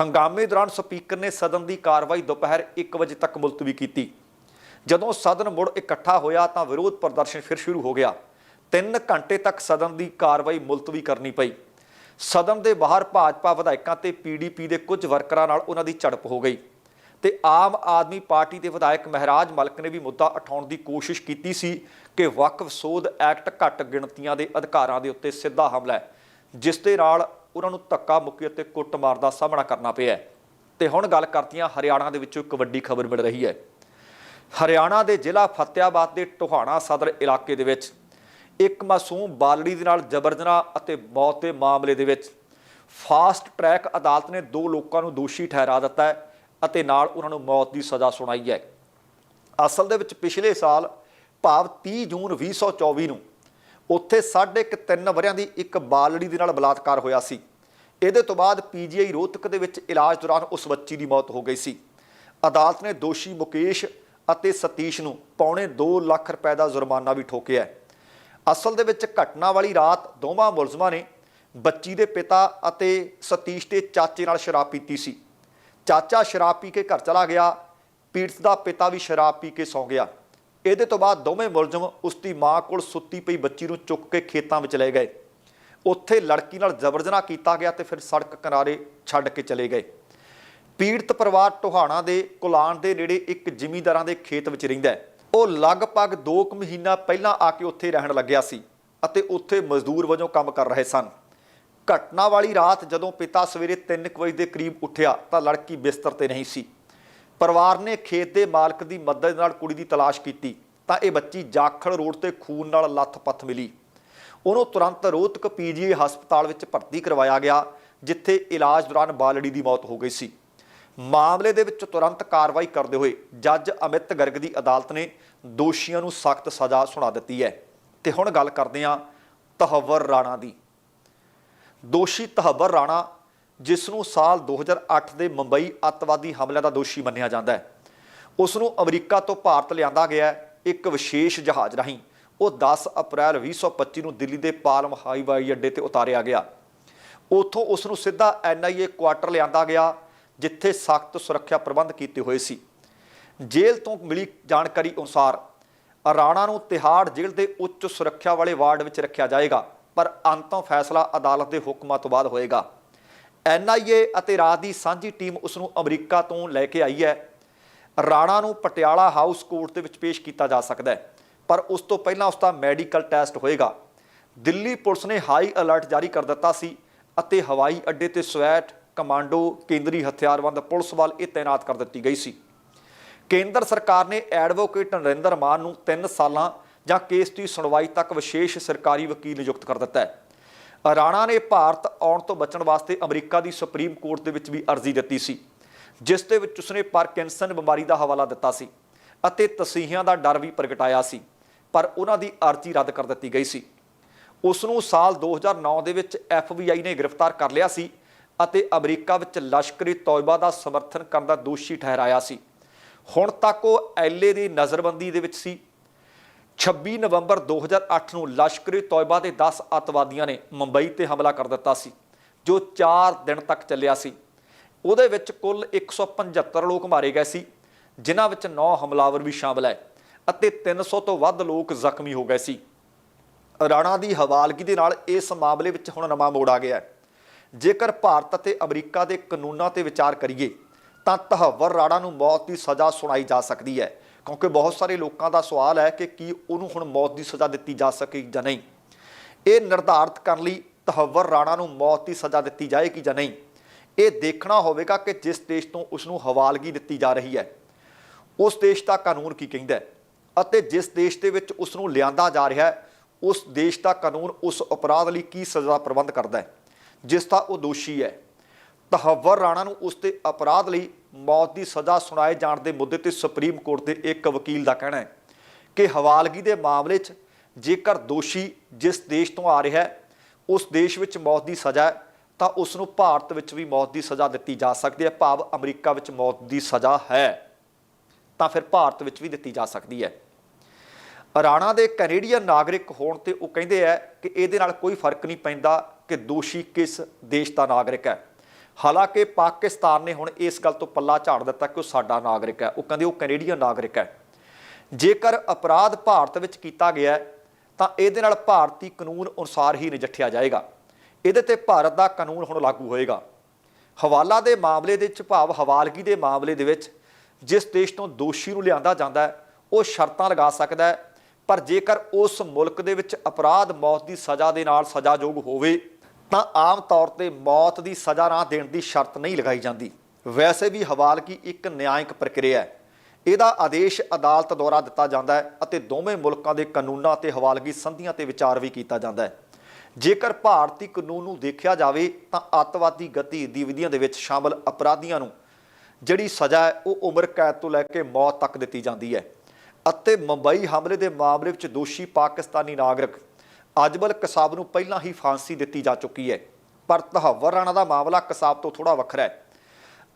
ਹੰਗਾਮੇ ਦੌਰਾਨ ਸਪੀਕਰ ਨੇ ਸਦਨ ਦੀ ਕਾਰਵਾਈ ਦੁਪਹਿਰ 1 ਵਜੇ ਤੱਕ ਮੁਲਤਵੀ ਕੀਤੀ। ਜਦੋਂ ਸਦਨ ਮੁੜ ਇਕੱਠਾ ਹੋਇਆ ਤਾਂ ਵਿਰੋਧ ਪ੍ਰਦਰਸ਼ਨ ਫਿਰ ਸ਼ੁਰੂ ਹੋ ਗਿਆ। 3 ਘੰਟੇ ਤੱਕ ਸਦਨ ਦੀ ਕਾਰਵਾਈ ਮੁਲਤਵੀ ਕਰਨੀ ਪਈ। ਸਦਨ ਦੇ ਬਾਹਰ ਭਾਜਪਾ ਵਿਧਾਇਕਾਂ ਤੇ ਪੀਡੀਪੀ ਦੇ ਕੁਝ ਵਰਕਰਾਂ ਨਾਲ ਉਹਨਾਂ ਦੀ ਝੜਪ ਹੋ ਗਈ ਤੇ ਆਮ ਆਦਮੀ ਪਾਰਟੀ ਦੇ ਵਿਧਾਇਕ ਮਹਿਰਾਜ ਮਲਕ ਨੇ ਵੀ ਮੁੱਦਾ ਉਠਾਉਣ ਦੀ ਕੋਸ਼ਿਸ਼ ਕੀਤੀ ਸੀ ਕਿ ਵਕਫ ਸੋਧ ਐਕਟ ਘੱਟ ਗਿਣਤੀਆਂ ਦੇ ਅਧਿਕਾਰਾਂ ਦੇ ਉੱਤੇ ਸਿੱਧਾ ਹਮਲਾ ਹੈ, ਜਿਸ ਦੇ ਨਾਲ ਉਹਨਾਂ ਨੂੰ ਧੱਕਾ ਮੁੱਕੀ ਅਤੇ ਕੁੱਟਮਾਰ ਦਾ ਸਾਹਮਣਾ ਕਰਨਾ ਪਿਆ ਹੈ। ਤੇ ਹੁਣ ਗੱਲ ਕਰਦੀਆਂ ਹਰਿਆਣਾ ਦੇ ਵਿੱਚੋਂ ਇੱਕ ਵੱਡੀ ਖਬਰ ਮਿਲ ਰਹੀ ਹੈ ਹਰਿਆਣਾ ਦੇ ਜ਼ਿਲ੍ਹਾ ਫਤਿਆਬਾਦ ਦੇ ਟੋਹਾਣਾ ਸਦਰ ਇਲਾਕੇ ਦੇ ਵਿੱਚ ਇੱਕ ਮਾਸੂਮ ਬਾਲੜੀ ਦੇ ਨਾਲ ਜਬਰ ਜਨਾਹ ਅਤੇ ਮੌਤ ਦੇ ਮਾਮਲੇ ਦੇ ਵਿੱਚ ਫਾਸਟ ਟਰੈਕ ਅਦਾਲਤ ਨੇ ਦੋ ਲੋਕਾਂ ਨੂੰ ਦੋਸ਼ੀ ਠਹਿਰਾ ਦਿੱਤਾ ਹੈ ਅਤੇ ਨਾਲ ਉਹਨਾਂ ਨੂੰ ਮੌਤ ਦੀ ਸਜ਼ਾ ਸੁਣਾਈ ਹੈ। ਅਸਲ ਦੇ ਵਿੱਚ ਪਿਛਲੇ ਸਾਲ ਭਾਵ 30 ਜੂਨ 2024 ਨੂੰ ਉੱਥੇ ਸਾਢੇ ਕੁ ਤਿੰਨ ਵਰਿਆਂ ਦੀ ਇੱਕ ਬਾਲੜੀ ਦੇ ਨਾਲ ਬਲਾਤਕਾਰ ਹੋਇਆ ਸੀ। ਇਹਦੇ ਤੋਂ ਬਾਅਦ ਪੀਜੀਆਈ ਰੋਹਤਕ ਦੇ ਵਿੱਚ ਇਲਾਜ ਦੌਰਾਨ ਉਸ ਬੱਚੀ ਦੀ ਮੌਤ ਹੋ ਗਈ ਸੀ। ਅਦਾਲਤ ਨੇ ਦੋਸ਼ੀ ਮੁਕੇਸ਼ ਅਤੇ ਸਤੀਸ਼ ਨੂੰ ਪੌਣੇ 2 ਲੱਖ ਰੁਪਏ ਦਾ ਜੁਰਮਾਨਾ ਵੀ ਠੋਕਿਆ ਹੈ। ਅਸਲ ਦੇ ਵਿੱਚ ਘਟਨਾ ਵਾਲੀ ਰਾਤ ਦੋਵਾਂ ਮੁਲਜ਼ਮਾਂ ਨੇ ਬੱਚੀ ਦੇ ਪਿਤਾ ਅਤੇ ਸਤੀਸ਼ ਦੇ ਚਾਚੇ ਨਾਲ ਸ਼ਰਾਬ ਪੀਤੀ ਸੀ। ਚਾਚਾ ਸ਼ਰਾਬ ਪੀ ਕੇ ਘਰ ਚਲਾ ਗਿਆ, ਪੀੜਤ ਦਾ ਪਿਤਾ ਵੀ ਸ਼ਰਾਬ ਪੀ ਕੇ ਸੌ ਗਿਆ। ਇਹਦੇ ਤੋਂ ਬਾਅਦ ਦੋਵੇਂ ਮੁਲਜ਼ਮ ਉਸ ਦੀ ਮਾਂ ਕੋਲ ਸੁੱਤੀ ਪਈ ਬੱਚੀ ਨੂੰ ਚੁੱਕ ਕੇ ਖੇਤਾਂ ਵਿੱਚ ਲੈ ਗਏ। ਉੱਥੇ ਲੜਕੀ ਨਾਲ ਜਬਰ ਜਨਾਹ ਕੀਤਾ ਗਿਆ ਤੇ ਫਿਰ ਸੜਕ ਕਿਨਾਰੇ ਛੱਡ ਕੇ ਚਲੇ ਗਏ। ਪੀੜਤ ਪਰਿਵਾਰ ਟੋਹਾਣਾ ਦੇ ਕੁਲਾਨ ਦੇ ਨੇੜੇ ਇੱਕ ਜ਼ਿਮੀਂਦਾਰਾਂ ਦੇ ਖੇਤ ਵਿੱਚ ਰਹਿੰਦਾ ਹੈ। ਉਹ ਲਗਭਗ 2 ਕੁ ਮਹੀਨਾ ਪਹਿਲਾਂ ਆ ਕੇ ਉੱਥੇ ਰਹਿਣ ਲੱਗਿਆ ਸੀ ਅਤੇ ਉੱਥੇ ਮਜ਼ਦੂਰ ਵਜੋਂ ਕੰਮ ਕਰ ਰਹੇ ਸਨ। ਘਟਨਾ ਵਾਲੀ ਰਾਤ ਜਦੋਂ ਪਿਤਾ ਸਵੇਰੇ 3 ਵਜੇ ਦੇ ਕਰੀਬ ਉੱਠਿਆ ਤਾਂ ਲੜਕੀ ਬਿਸਤਰ ਤੇ ਨਹੀਂ ਸੀ। ਪਰਿਵਾਰ ਨੇ ਖੇਤ ਦੇ ਮਾਲਕ ਦੀ ਮਦਦ ਨਾਲ ਕੁੜੀ ਦੀ ਤਲਾਸ਼ ਕੀਤੀ ਤਾਂ ਇਹ ਬੱਚੀ ਜਾਖੜ ਰੋਡ ਤੇ ਖੂਨ ਨਾਲ ਲੱਥ-ਪੱਥ ਮਿਲੀ। ਉਹਨੂੰ ਤੁਰੰਤ ਰੋਹਤਕ ਪੀਜੀਆਈ ਹਸਪਤਾਲ ਵਿੱਚ ਭਰਤੀ ਕਰਵਾਇਆ ਗਿਆ, ਜਿੱਥੇ ਇਲਾਜ ਦੌਰਾਨ ਬਾਲੜੀ ਦੀ ਮੌਤ ਹੋ ਗਈ ਸੀ। ਮਾਮਲੇ ਦੇ ਵਿੱਚ ਤੁਰੰਤ ਕਾਰਵਾਈ ਕਰਦੇ ਹੋਏ ਜੱਜ ਅਮਿਤ ਗਰਗ ਦੀ ਅਦਾਲਤ ਨੇ ਦੋਸ਼ੀਆਂ ਨੂੰ ਸਖਤ ਸਜ਼ਾ ਸੁਣਾ ਦਿੱਤੀ ਹੈ। ਤੇ ਹੁਣ ਗੱਲ ਕਰਦੇ ਹਾਂ ਤਹਵਰ ਰਾਣਾ ਦੀ। ਦੋਸ਼ੀ ਤਹਵਰ ਰਾਣਾ ਜਿਸ ਨੂੰ ਸਾਲ 2008 ਦੇ ਮੁੰਬਈ ਅੱਤਵਾਦੀ ਹਮਲਿਆਂ ਦਾ ਦੋਸ਼ੀ ਮੰਨਿਆ ਜਾਂਦਾ ਹੈ। ਉਸ ਨੂੰ ਅਮਰੀਕਾ ਤੋਂ ਭਾਰਤ ਲਿਆਂਦਾ ਗਿਆ ਇੱਕ ਵਿਸ਼ੇਸ਼ ਜਹਾਜ਼ ਰਾਹੀਂ ਉਹ 10 ਅਪ੍ਰੈਲ 2025 ਨੂੰ ਦਿੱਲੀ ਦੇ ਪਾਲਮ ਹਾਈਵਾਈ ਅੱਡੇ ਤੇ ਉਤਾਰਿਆ ਗਿਆ। ਉੱਥੋਂ ਉਸ ਨੂੰ ਸਿੱਧਾ ਐਨਆਈਏ ਕੁਆਟਰ ਲਿਆਂਦਾ ਗਿਆ, ਜਿੱਥੇ ਸਖਤ ਸੁਰੱਖਿਆ ਪ੍ਰਬੰਧ ਕੀਤੇ ਹੋਏ ਸੀ। ਜੇਲ੍ਹ ਤੋਂ ਮਿਲੀ ਜਾਣਕਾਰੀ ਅਨੁਸਾਰ ਰਾਣਾ ਨੂੰ ਤਿਹਾੜ ਜੇਲ੍ਹ ਦੇ ਉੱਚ ਸੁਰੱਖਿਆ ਵਾਲੇ ਵਾਰਡ ਵਿੱਚ ਰੱਖਿਆ ਜਾਏਗਾ, ਪਰ ਅੰਤਮ ਫੈਸਲਾ ਅਦਾਲਤ ਦੇ ਹੁਕਮਾਂ ਤੋਂ ਬਾਅਦ ਹੋਏਗਾ। ਐਨਆਈਏ ਅਤੇ ਰਾਜ ਦੀ ਸਾਂਝੀ ਟੀਮ ਉਸ ਨੂੰ ਅਮਰੀਕਾ ਤੋਂ ਲੈ ਕੇ ਆਈ ਹੈ। ਰਾਣਾ ਨੂੰ ਪਟਿਆਲਾ ਹਾਊਸ ਕੋਰਟ ਦੇ ਵਿੱਚ ਪੇਸ਼ ਕੀਤਾ ਜਾ ਸਕਦਾ ਹੈ, ਪਰ ਉਸ ਤੋਂ ਪਹਿਲਾਂ ਉਸ ਦਾ ਮੈਡੀਕਲ ਟੈਸਟ ਹੋਏਗਾ। ਦਿੱਲੀ ਪੁਲਿਸ ਨੇ ਹਾਈ ਅਲਰਟ ਜਾਰੀ ਕਰ ਦਿੱਤਾ ਸੀ ਅਤੇ ਹਵਾਈ ਅੱਡੇ ਤੇ ਸਵੈਟ, ਕਮਾਂਡੋ, ਕੇਂਦਰੀ ਹਥਿਆਰਬੰਦ ਪੁਲਿਸ ਵੱਲ ਇਹ ਤਾਇਨਾਤ ਕਰ ਦਿੱਤੀ ਗਈ ਸੀ। ਕੇਂਦਰ ਸਰਕਾਰ ਨੇ ਐਡਵੋਕੇਟ ਨਰਿੰਦਰ ਮਾਨ ਨੂੰ 3 ਸਾਲਾਂ ਜਾਂ ਕੇਸ ਦੀ ਸੁਣਵਾਈ ਤੱਕ ਵਿਸ਼ੇਸ਼ ਸਰਕਾਰੀ ਵਕੀਲ ਨਿਯੁਕਤ ਕਰ ਦਿੱਤਾ ਹੈ। ਰਾਣਾ ਨੇ ਭਾਰਤ ਆਉਣ ਤੋਂ ਬਚਣ ਵਾਸਤੇ ਅਮਰੀਕਾ ਦੀ ਸੁਪਰੀਮ ਕੋਰਟ ਦੇ ਵਿੱਚ ਵੀ ਅਰਜ਼ੀ ਦਿੱਤੀ ਸੀ, ਜਿਸ ਦੇ ਵਿੱਚ ਉਸਨੇ ਪਾਰਕਿੰਸਨ ਬਿਮਾਰੀ ਦਾ ਹਵਾਲਾ ਦਿੱਤਾ ਸੀ ਅਤੇ ਤਸੀਹਿਆਂ ਦਾ ਡਰ ਵੀ ਪ੍ਰਗਟਾਇਆ ਸੀ, ਪਰ ਉਹਨਾਂ ਦੀ ਅਰਜ਼ੀ ਰੱਦ ਕਰ ਦਿੱਤੀ ਗਈ ਸੀ। ਉਸ ਨੂੰ ਸਾਲ 2009 ਦੇ ਵਿੱਚ FBI ਨੇ ਗ੍ਰਿਫਤਾਰ ਕਰ ਲਿਆ ਸੀ ਅਤੇ ਅਮਰੀਕਾ ਵਿੱਚ ਲਸ਼ਕਰੀ ਤੌਇਬਾ ਦਾ ਸਮਰਥਨ ਕਰਨ ਦਾ ਦੋਸ਼ੀ ਠਹਿਰਾਇਆ ਸੀ। ਹੁਣ ਤੱਕ ਉਹ ਐਲਏ ਦੀ ਨਜ਼ਰਬੰਦੀ ਦੇ ਵਿੱਚ ਸੀ। 26 ਨਵੰਬਰ 2008 ਨੂੰ ਲਸ਼ਕਰੀ ਤੌਇਬਾ ਦੇ 10 ਅੱਤਵਾਦੀਆਂ ਨੇ ਮੁੰਬਈ ਤੇ ਹਮਲਾ ਕਰ ਦਿੱਤਾ ਸੀ, ਜੋ 4 ਦਿਨ ਤੱਕ ਚੱਲਿਆ ਸੀ। ਉਹਦੇ ਵਿੱਚ ਕੁੱਲ 175 ਲੋਕ ਮਾਰੇ ਗਏ ਸੀ, ਜਿਨ੍ਹਾਂ ਵਿੱਚ 9 ਹਮਲਾਵਰ ਵੀ ਸ਼ਾਮਲ ਹੈ ਅਤੇ 300 ਤੋਂ ਵੱਧ ਲੋਕ ਜ਼ਖਮੀ ਹੋ ਗਏ ਸੀ। ਰਾਣਾ ਦੀ ਹਵਾਲਗੀ ਦੇ ਨਾਲ ਇਸ ਮਾਮਲੇ ਵਿੱਚ ਹੁਣ ਨਵਾਂ ਮੋੜ ਆ ਗਿਆ ਹੈ। ਜੇਕਰ ਭਾਰਤ ਅਤੇ ਅਮਰੀਕਾ ਦੇ ਕਾਨੂੰਨਾਂ ਤੇ ਵਿਚਾਰ ਕਰੀਏ ਤਾਂ ਤਹੱਵਰ ਰਾਣਾ ਨੂੰ ਮੌਤ ਦੀ ਸਜ਼ਾ ਸੁਣਾਈ ਜਾ ਸਕਦੀ ਹੈ। ਕਿਉਂਕਿ ਬਹੁਤ ਸਾਰੇ ਲੋਕਾਂ ਦਾ ਸਵਾਲ ਹੈ ਕਿ ਕੀ ਉਹਨੂੰ ਹੁਣ ਮੌਤ ਦੀ ਸਜ਼ਾ ਦਿੱਤੀ ਜਾ ਸਕੇਗੀ ਜਾਂ ਨਹੀਂ। ਇਹ ਨਿਰਧਾਰਤ ਕਰਨ ਲਈ ਤਹੱਵਰ ਰਾਣਾ ਨੂੰ ਮੌਤ ਦੀ ਸਜ਼ਾ ਦਿੱਤੀ ਜਾਏਗੀ ਜਾਂ ਨਹੀਂ। ਇਹ ਦੇਖਣਾ ਹੋਵੇਗਾ ਕਿ ਜਿਸ ਦੇਸ਼ ਤੋਂ ਉਸ ਨੂੰ ਹਵਾਲਗੀ ਦਿੱਤੀ ਜਾ ਰਹੀ ਹੈ, ਉਸ ਦੇਸ਼ ਦਾ ਕਾਨੂੰਨ ਕੀ ਕਹਿੰਦਾ ਅਤੇ ਜਿਸ ਦੇਸ਼ ਦੇ ਵਿੱਚ ਉਸ ਨੂੰ ਲਿਆਂਦਾ ਜਾ ਰਿਹਾ ਹੈ, ਉਸ ਦੇਸ਼ ਦਾ ਕਾਨੂੰਨ ਉਸ ਅਪਰਾਧ ਲਈ ਕੀ ਸਜ਼ਾ ਪ੍ਰਬੰਧ ਕਰਦਾ ਹੈ, ਜਿਸ ਦਾ ਉਹ ਦੋਸ਼ੀ ਹੈ। ਤਹਵਰ ਰਾਣਾ ਨੂੰ ਉਸ ਦੇ ਅਪਰਾਧ ਲਈ ਮੌਤ ਦੀ ਸਜ਼ਾ ਸੁਣਾਏ ਜਾਣ ਦੇ ਮੁੱਦੇ ਤੇ ਸੁਪਰੀਮ ਕੋਰਟ ਦੇ ਇੱਕ ਵਕੀਲ ਦਾ ਕਹਿਣਾ ਹੈ ਕਿ ਹਵਾਲਗੀ ਦੇ ਮਾਮਲੇ 'ਚ ਜੇਕਰ ਦੋਸ਼ੀ ਜਿਸ ਦੇਸ਼ ਤੋਂ ਆ ਰਿਹਾ ਹੈ, ਉਸ ਦੇਸ਼ ਵਿੱਚ ਮੌਤ ਦੀ ਸਜ਼ਾ ਹੈ, ਤਾਂ ਉਸ ਨੂੰ ਭਾਰਤ ਵਿੱਚ ਵੀ ਮੌਤ ਦੀ ਸਜ਼ਾ ਦਿੱਤੀ ਜਾ ਸਕਦੀ ਹੈ, ਭਾਵ ਅਮਰੀਕਾ ਵਿੱਚ ਮੌਤ ਦੀ ਸਜ਼ਾ ਹੈ, ਤਾਂ ਫਿਰ ਭਾਰਤ ਵਿੱਚ ਵੀ ਦਿੱਤੀ ਜਾ ਸਕਦੀ ਹੈ। ਰਾਣਾ ਦੇ ਕੈਨੇਡੀਅਨ ਨਾਗਰਿਕ ਹੋਣ ਤੇ ਉਹ ਕਹਿੰਦੇ ਆ ਕਿ ਇਹਦੇ ਨਾਲ ਕੋਈ ਫ਼ਰਕ ਨਹੀਂ ਪੈਂਦਾ ਕਿ ਦੋਸ਼ੀ ਕਿਸ ਦੇਸ਼ ਦਾ ਨਾਗਰਿਕ ਹੈ। ਹਾਲਾਂਕਿ ਪਾਕਿਸਤਾਨ ਨੇ ਹੁਣ ਇਸ ਗੱਲ ਤੋਂ ਪੱਲਾ ਝਾੜ ਦਿੱਤਾ ਕਿ ਉਹ ਸਾਡਾ ਨਾਗਰਿਕ ਹੈ। ਉਹ ਕਹਿੰਦੇ ਉਹ ਕੈਨੇਡੀਅਨ ਨਾਗਰਿਕ ਹੈ। ਜੇਕਰ ਅਪਰਾਧ ਭਾਰਤ ਵਿੱਚ ਕੀਤਾ ਗਿਆ ਤਾਂ ਇਹਦੇ ਨਾਲ ਭਾਰਤੀ ਕਾਨੂੰਨ ਅਨੁਸਾਰ ਹੀ ਨਜਿੱਠਿਆ ਜਾਏਗਾ। ਇਹਦੇ ਤੇ ਭਾਰਤ ਦਾ ਕਾਨੂੰਨ ਹੁਣ ਲਾਗੂ ਹੋਏਗਾ। ਹਵਾਲਾ ਦੇ ਮਾਮਲੇ ਦੇ ਵਿੱਚ ਭਾਵ ਹਵਾਲਗੀ ਦੇ ਮਾਮਲੇ ਦੇ ਵਿੱਚ ਜਿਸ ਦੇਸ਼ ਤੋਂ ਦੋਸ਼ੀ ਨੂੰ ਲਿਆਂਦਾ ਜਾਂਦਾ ਹੈ, ਉਹ ਸ਼ਰਤਾਂ ਲਗਾ ਸਕਦਾ ਹੈ। ਪਰ ਜੇਕਰ ਉਸ ਮੁਲਕ ਦੇ ਵਿੱਚ ਅਪਰਾਧ ਮੌਤ ਦੀ ਸਜ਼ਾ ਦੇ ਨਾਲ ਸਜ਼ਾਯੋਗ ਹੋਵੇ ਤਾਂ ਆਮ ਤੌਰ ਤੇ ਮੌਤ ਦੀ ਸਜ਼ਾ ਨਾ ਦੇਣ ਦੀ ਸ਼ਰਤ ਨਹੀਂ ਲਗਾਈ ਜਾਂਦੀ। ਵੈਸੇ ਵੀ ਹਵਾਲਗੀ ਇੱਕ ਨਿਆਂਇਕ ਪ੍ਰਕਿਰਿਆ ਹੈ। ਇਹਦਾ ਆਦੇਸ਼ ਅਦਾਲਤ ਦੁਆਰਾ ਦਿੱਤਾ ਜਾਂਦਾ ਹੈ ਅਤੇ ਦੋਵੇਂ ਮੁਲਕਾਂ ਦੇ ਕਾਨੂੰਨਾਂ ਤੇ ਹਵਾਲਗੀ ਸੰਧੀਆਂ ਤੇ ਵਿਚਾਰ ਵੀ ਕੀਤਾ ਜਾਂਦਾ ਹੈ। ਜੇਕਰ ਭਾਰਤੀ ਕਾਨੂੰਨ ਨੂੰ ਦੇਖਿਆ ਜਾਵੇ ਤਾਂ ਅੱਤਵਾਦੀ ਗਤੀ ਵਿਧੀਆਂ ਦੇ ਵਿੱਚ ਸ਼ਾਮਲ ਅਪਰਾਧੀਆਂ ਨੂੰ ਜਿਹੜੀ ਸਜ਼ਾ ਹੈ, ਉਹ ਉਮਰ ਕੈਦ ਤੋਂ ਲੈ ਕੇ ਮੌਤ ਤੱਕ ਦਿੱਤੀ ਜਾਂਦੀ ਹੈ। ਅਤੇ ਮੁੰਬਈ ਹਮਲੇ ਦੇ ਮਾਮਲੇ ਵਿੱਚ ਦੋਸ਼ੀ ਪਾਕਿਸਤਾਨੀ ਨਾਗਰਿਕ ਅਜਮਲ ਕਸਾਬ ਨੂੰ ਪਹਿਲਾਂ ਹੀ ਫਾਂਸੀ ਦਿੱਤੀ ਜਾ ਚੁੱਕੀ ਹੈ। ਪਰ ਤਹੱਵਰ ਰਾਣਾ ਦਾ ਮਾਮਲਾ ਕਸਾਬ ਤੋਂ ਥੋੜਾ ਵੱਖਰਾ ਹੈ।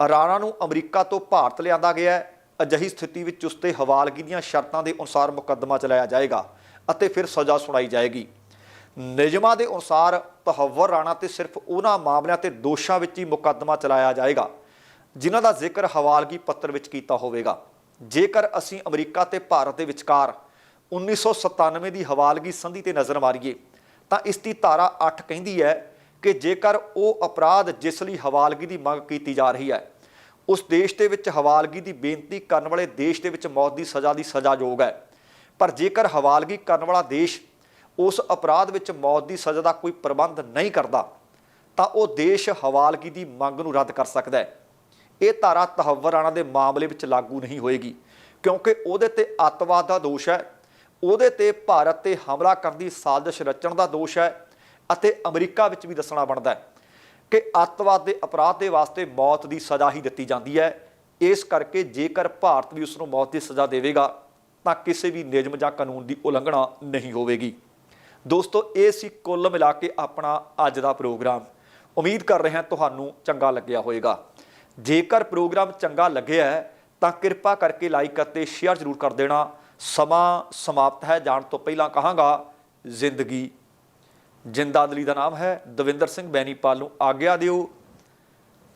ਰਾਣਾ ਨੂੰ ਅਮਰੀਕਾ ਤੋਂ ਭਾਰਤ ਲਿਆਂਦਾ ਗਿਆ ਹੈ। ਅਜਿਹੀ ਸਥਿਤੀ ਵਿੱਚ ਉਸ ਤੇ ਹਵਾਲਗੀ ਦੀਆਂ ਸ਼ਰਤਾਂ ਦੇ ਅਨੁਸਾਰ ਮੁਕੱਦਮਾ ਚਲਾਇਆ ਜਾਏਗਾ ਅਤੇ ਫਿਰ ਸਜ਼ਾ ਸੁਣਾਈ ਜਾਏਗੀ। ਨਿਯਮਾਂ ਦੇ ਅਨੁਸਾਰ ਤਹੱਵਰ ਰਾਣਾ ਤੇ ਸਿਰਫ ਉਹਨਾਂ ਮਾਮਲਿਆਂ ਤੇ ਦੋਸ਼ਾਂ ਵਿੱਚ ਹੀ ਮੁਕੱਦਮਾ ਚਲਾਇਆ ਜਾਏਗਾ, ਜਿਨ੍ਹਾਂ ਦਾ ਜ਼ਿਕਰ ਹਵਾਲਗੀ ਪੱਤਰ ਵਿੱਚ ਕੀਤਾ ਹੋਵੇਗਾ। ਜੇਕਰ ਅਸੀਂ ਅਮਰੀਕਾ ਤੇ ਭਾਰਤ ਦੇ ਵਿਚਕਾਰ 1997 ਦੀ ਹਵਾਲਗੀ ਸੰਧੀ ਤੇ ਨਜ਼ਰ ਮਾਰੀਏ, ਤਾਂ ਇਸ ਦੀ ਧਾਰਾ 8 ਕਹਿੰਦੀ ਹੈ ਕਿ ਜੇਕਰ ਉਹ ਅਪਰਾਧ ਜਿਸ ਲਈ ਹਵਾਲਗੀ ਦੀ ਮੰਗ ਕੀਤੀ ਜਾ ਰਹੀ ਹੈ, ਉਸ ਦੇਸ਼ ਦੇ ਵਿੱਚ ਹਵਾਲਗੀ ਦੀ ਬੇਨਤੀ ਕਰਨ ਵਾਲੇ ਦੇਸ਼ ਦੇ ਵਿੱਚ ਮੌਤ ਦੀ ਸਜ਼ਾ ਦੀ ਸਜ਼ਾ ਯੋਗ ਹੈ। ਪਰ ਜੇਕਰ ਹਵਾਲਗੀ ਕਰਨ ਵਾਲਾ ਦੇਸ਼ ਉਸ ਅਪਰਾਧ ਵਿੱਚ ਮੌਤ ਦੀ ਸਜ਼ਾ ਦਾ ਕੋਈ ਪ੍ਰਬੰਧ ਨਹੀਂ ਕਰਦਾ, ਤਾਂ ਉਹ ਦੇਸ਼ ਹਵਾਲਗੀ ਦੀ ਮੰਗ ਨੂੰ ਰੱਦ ਕਰ ਸਕਦਾ ਹੈ। ਇਹ ਧਾਰਾ ਤਹੱਵਰ ਦੇ ਮਾਮਲੇ ਵਿੱਚ ਲਾਗੂ ਨਹੀਂ ਹੋਏਗੀ, ਕਿਉਂਕਿ ਉਹਦੇ ਤੇ ਅੱਤਵਾਦ ਦਾ ਦੋਸ਼ ਹੈ। ਉਹਦੇ ਤੇ ਭਾਰਤ ਤੇ ਹਮਲਾ ਕਰਨ ਦੀ ਸਾਜ਼ਿਸ਼ ਰਚਣ ਦਾ ਦੋਸ਼ ਹੈ ਅਤੇ ਅਮਰੀਕਾ ਵਿੱਚ ਵੀ ਦੱਸਣਾ ਬਣਦਾ ਹੈ ਕਿ ਅੱਤਵਾਦ ਦੇ ਅਪਰਾਧ ਦੇ ਵਾਸਤੇ ਮੌਤ ਦੀ ਸਜ਼ਾ ਹੀ ਦਿੱਤੀ ਜਾਂਦੀ ਹੈ। ਇਸ ਕਰਕੇ ਜੇਕਰ ਭਾਰਤ ਵੀ ਉਸ ਨੂੰ ਮੌਤ ਦੀ ਸਜ਼ਾ ਦੇਵੇਗਾ, ਤਾਂ ਕਿਸੇ ਵੀ ਨਿਯਮ ਜਾਂ ਕਾਨੂੰਨ ਦੀ ਉਲੰਘਣਾ ਨਹੀਂ ਹੋਵੇਗੀ। ਦੋਸਤੋ, ਇਹ ਸੀ ਕੁੱਲ ਮਿਲਾ ਕੇ ਆਪਣਾ ਅੱਜ ਦਾ ਪ੍ਰੋਗਰਾਮ। ਉਮੀਦ ਕਰ ਰਹੇ ਹਾਂ ਤੁਹਾਨੂੰ ਚੰਗਾ ਲੱਗਿਆ ਹੋਵੇਗਾ। ਜੇਕਰ ਪ੍ਰੋਗਰਾਮ ਚੰਗਾ ਲੱਗਿਆ ਤਾਂ ਕਿਰਪਾ ਕਰਕੇ ਲਾਈਕ ਅਤੇ ਸ਼ੇਅਰ ਜ਼ਰੂਰ ਕਰ ਦੇਣਾ। ਸਮਾਂ ਸਮਾਪਤ ਹੈ, ਜਾਣ ਤੋਂ ਪਹਿਲਾਂ ਕਹਾਂਗਾ ਜ਼ਿੰਦਗੀ। ਜਿੰਦਾਦਲੀ ਦਾ ਨਾਮ ਹੈ ਦਵਿੰਦਰ ਸਿੰਘ ਬੈਨੀਪਾਲ ਨੂੰ ਆਗਿਆ ਦਿਓ।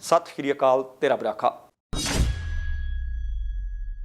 ਸਤਿ ਸ਼੍ਰੀ ਅਕਾਲ, ਤੇਰਾ ਬਰਾਖਾ।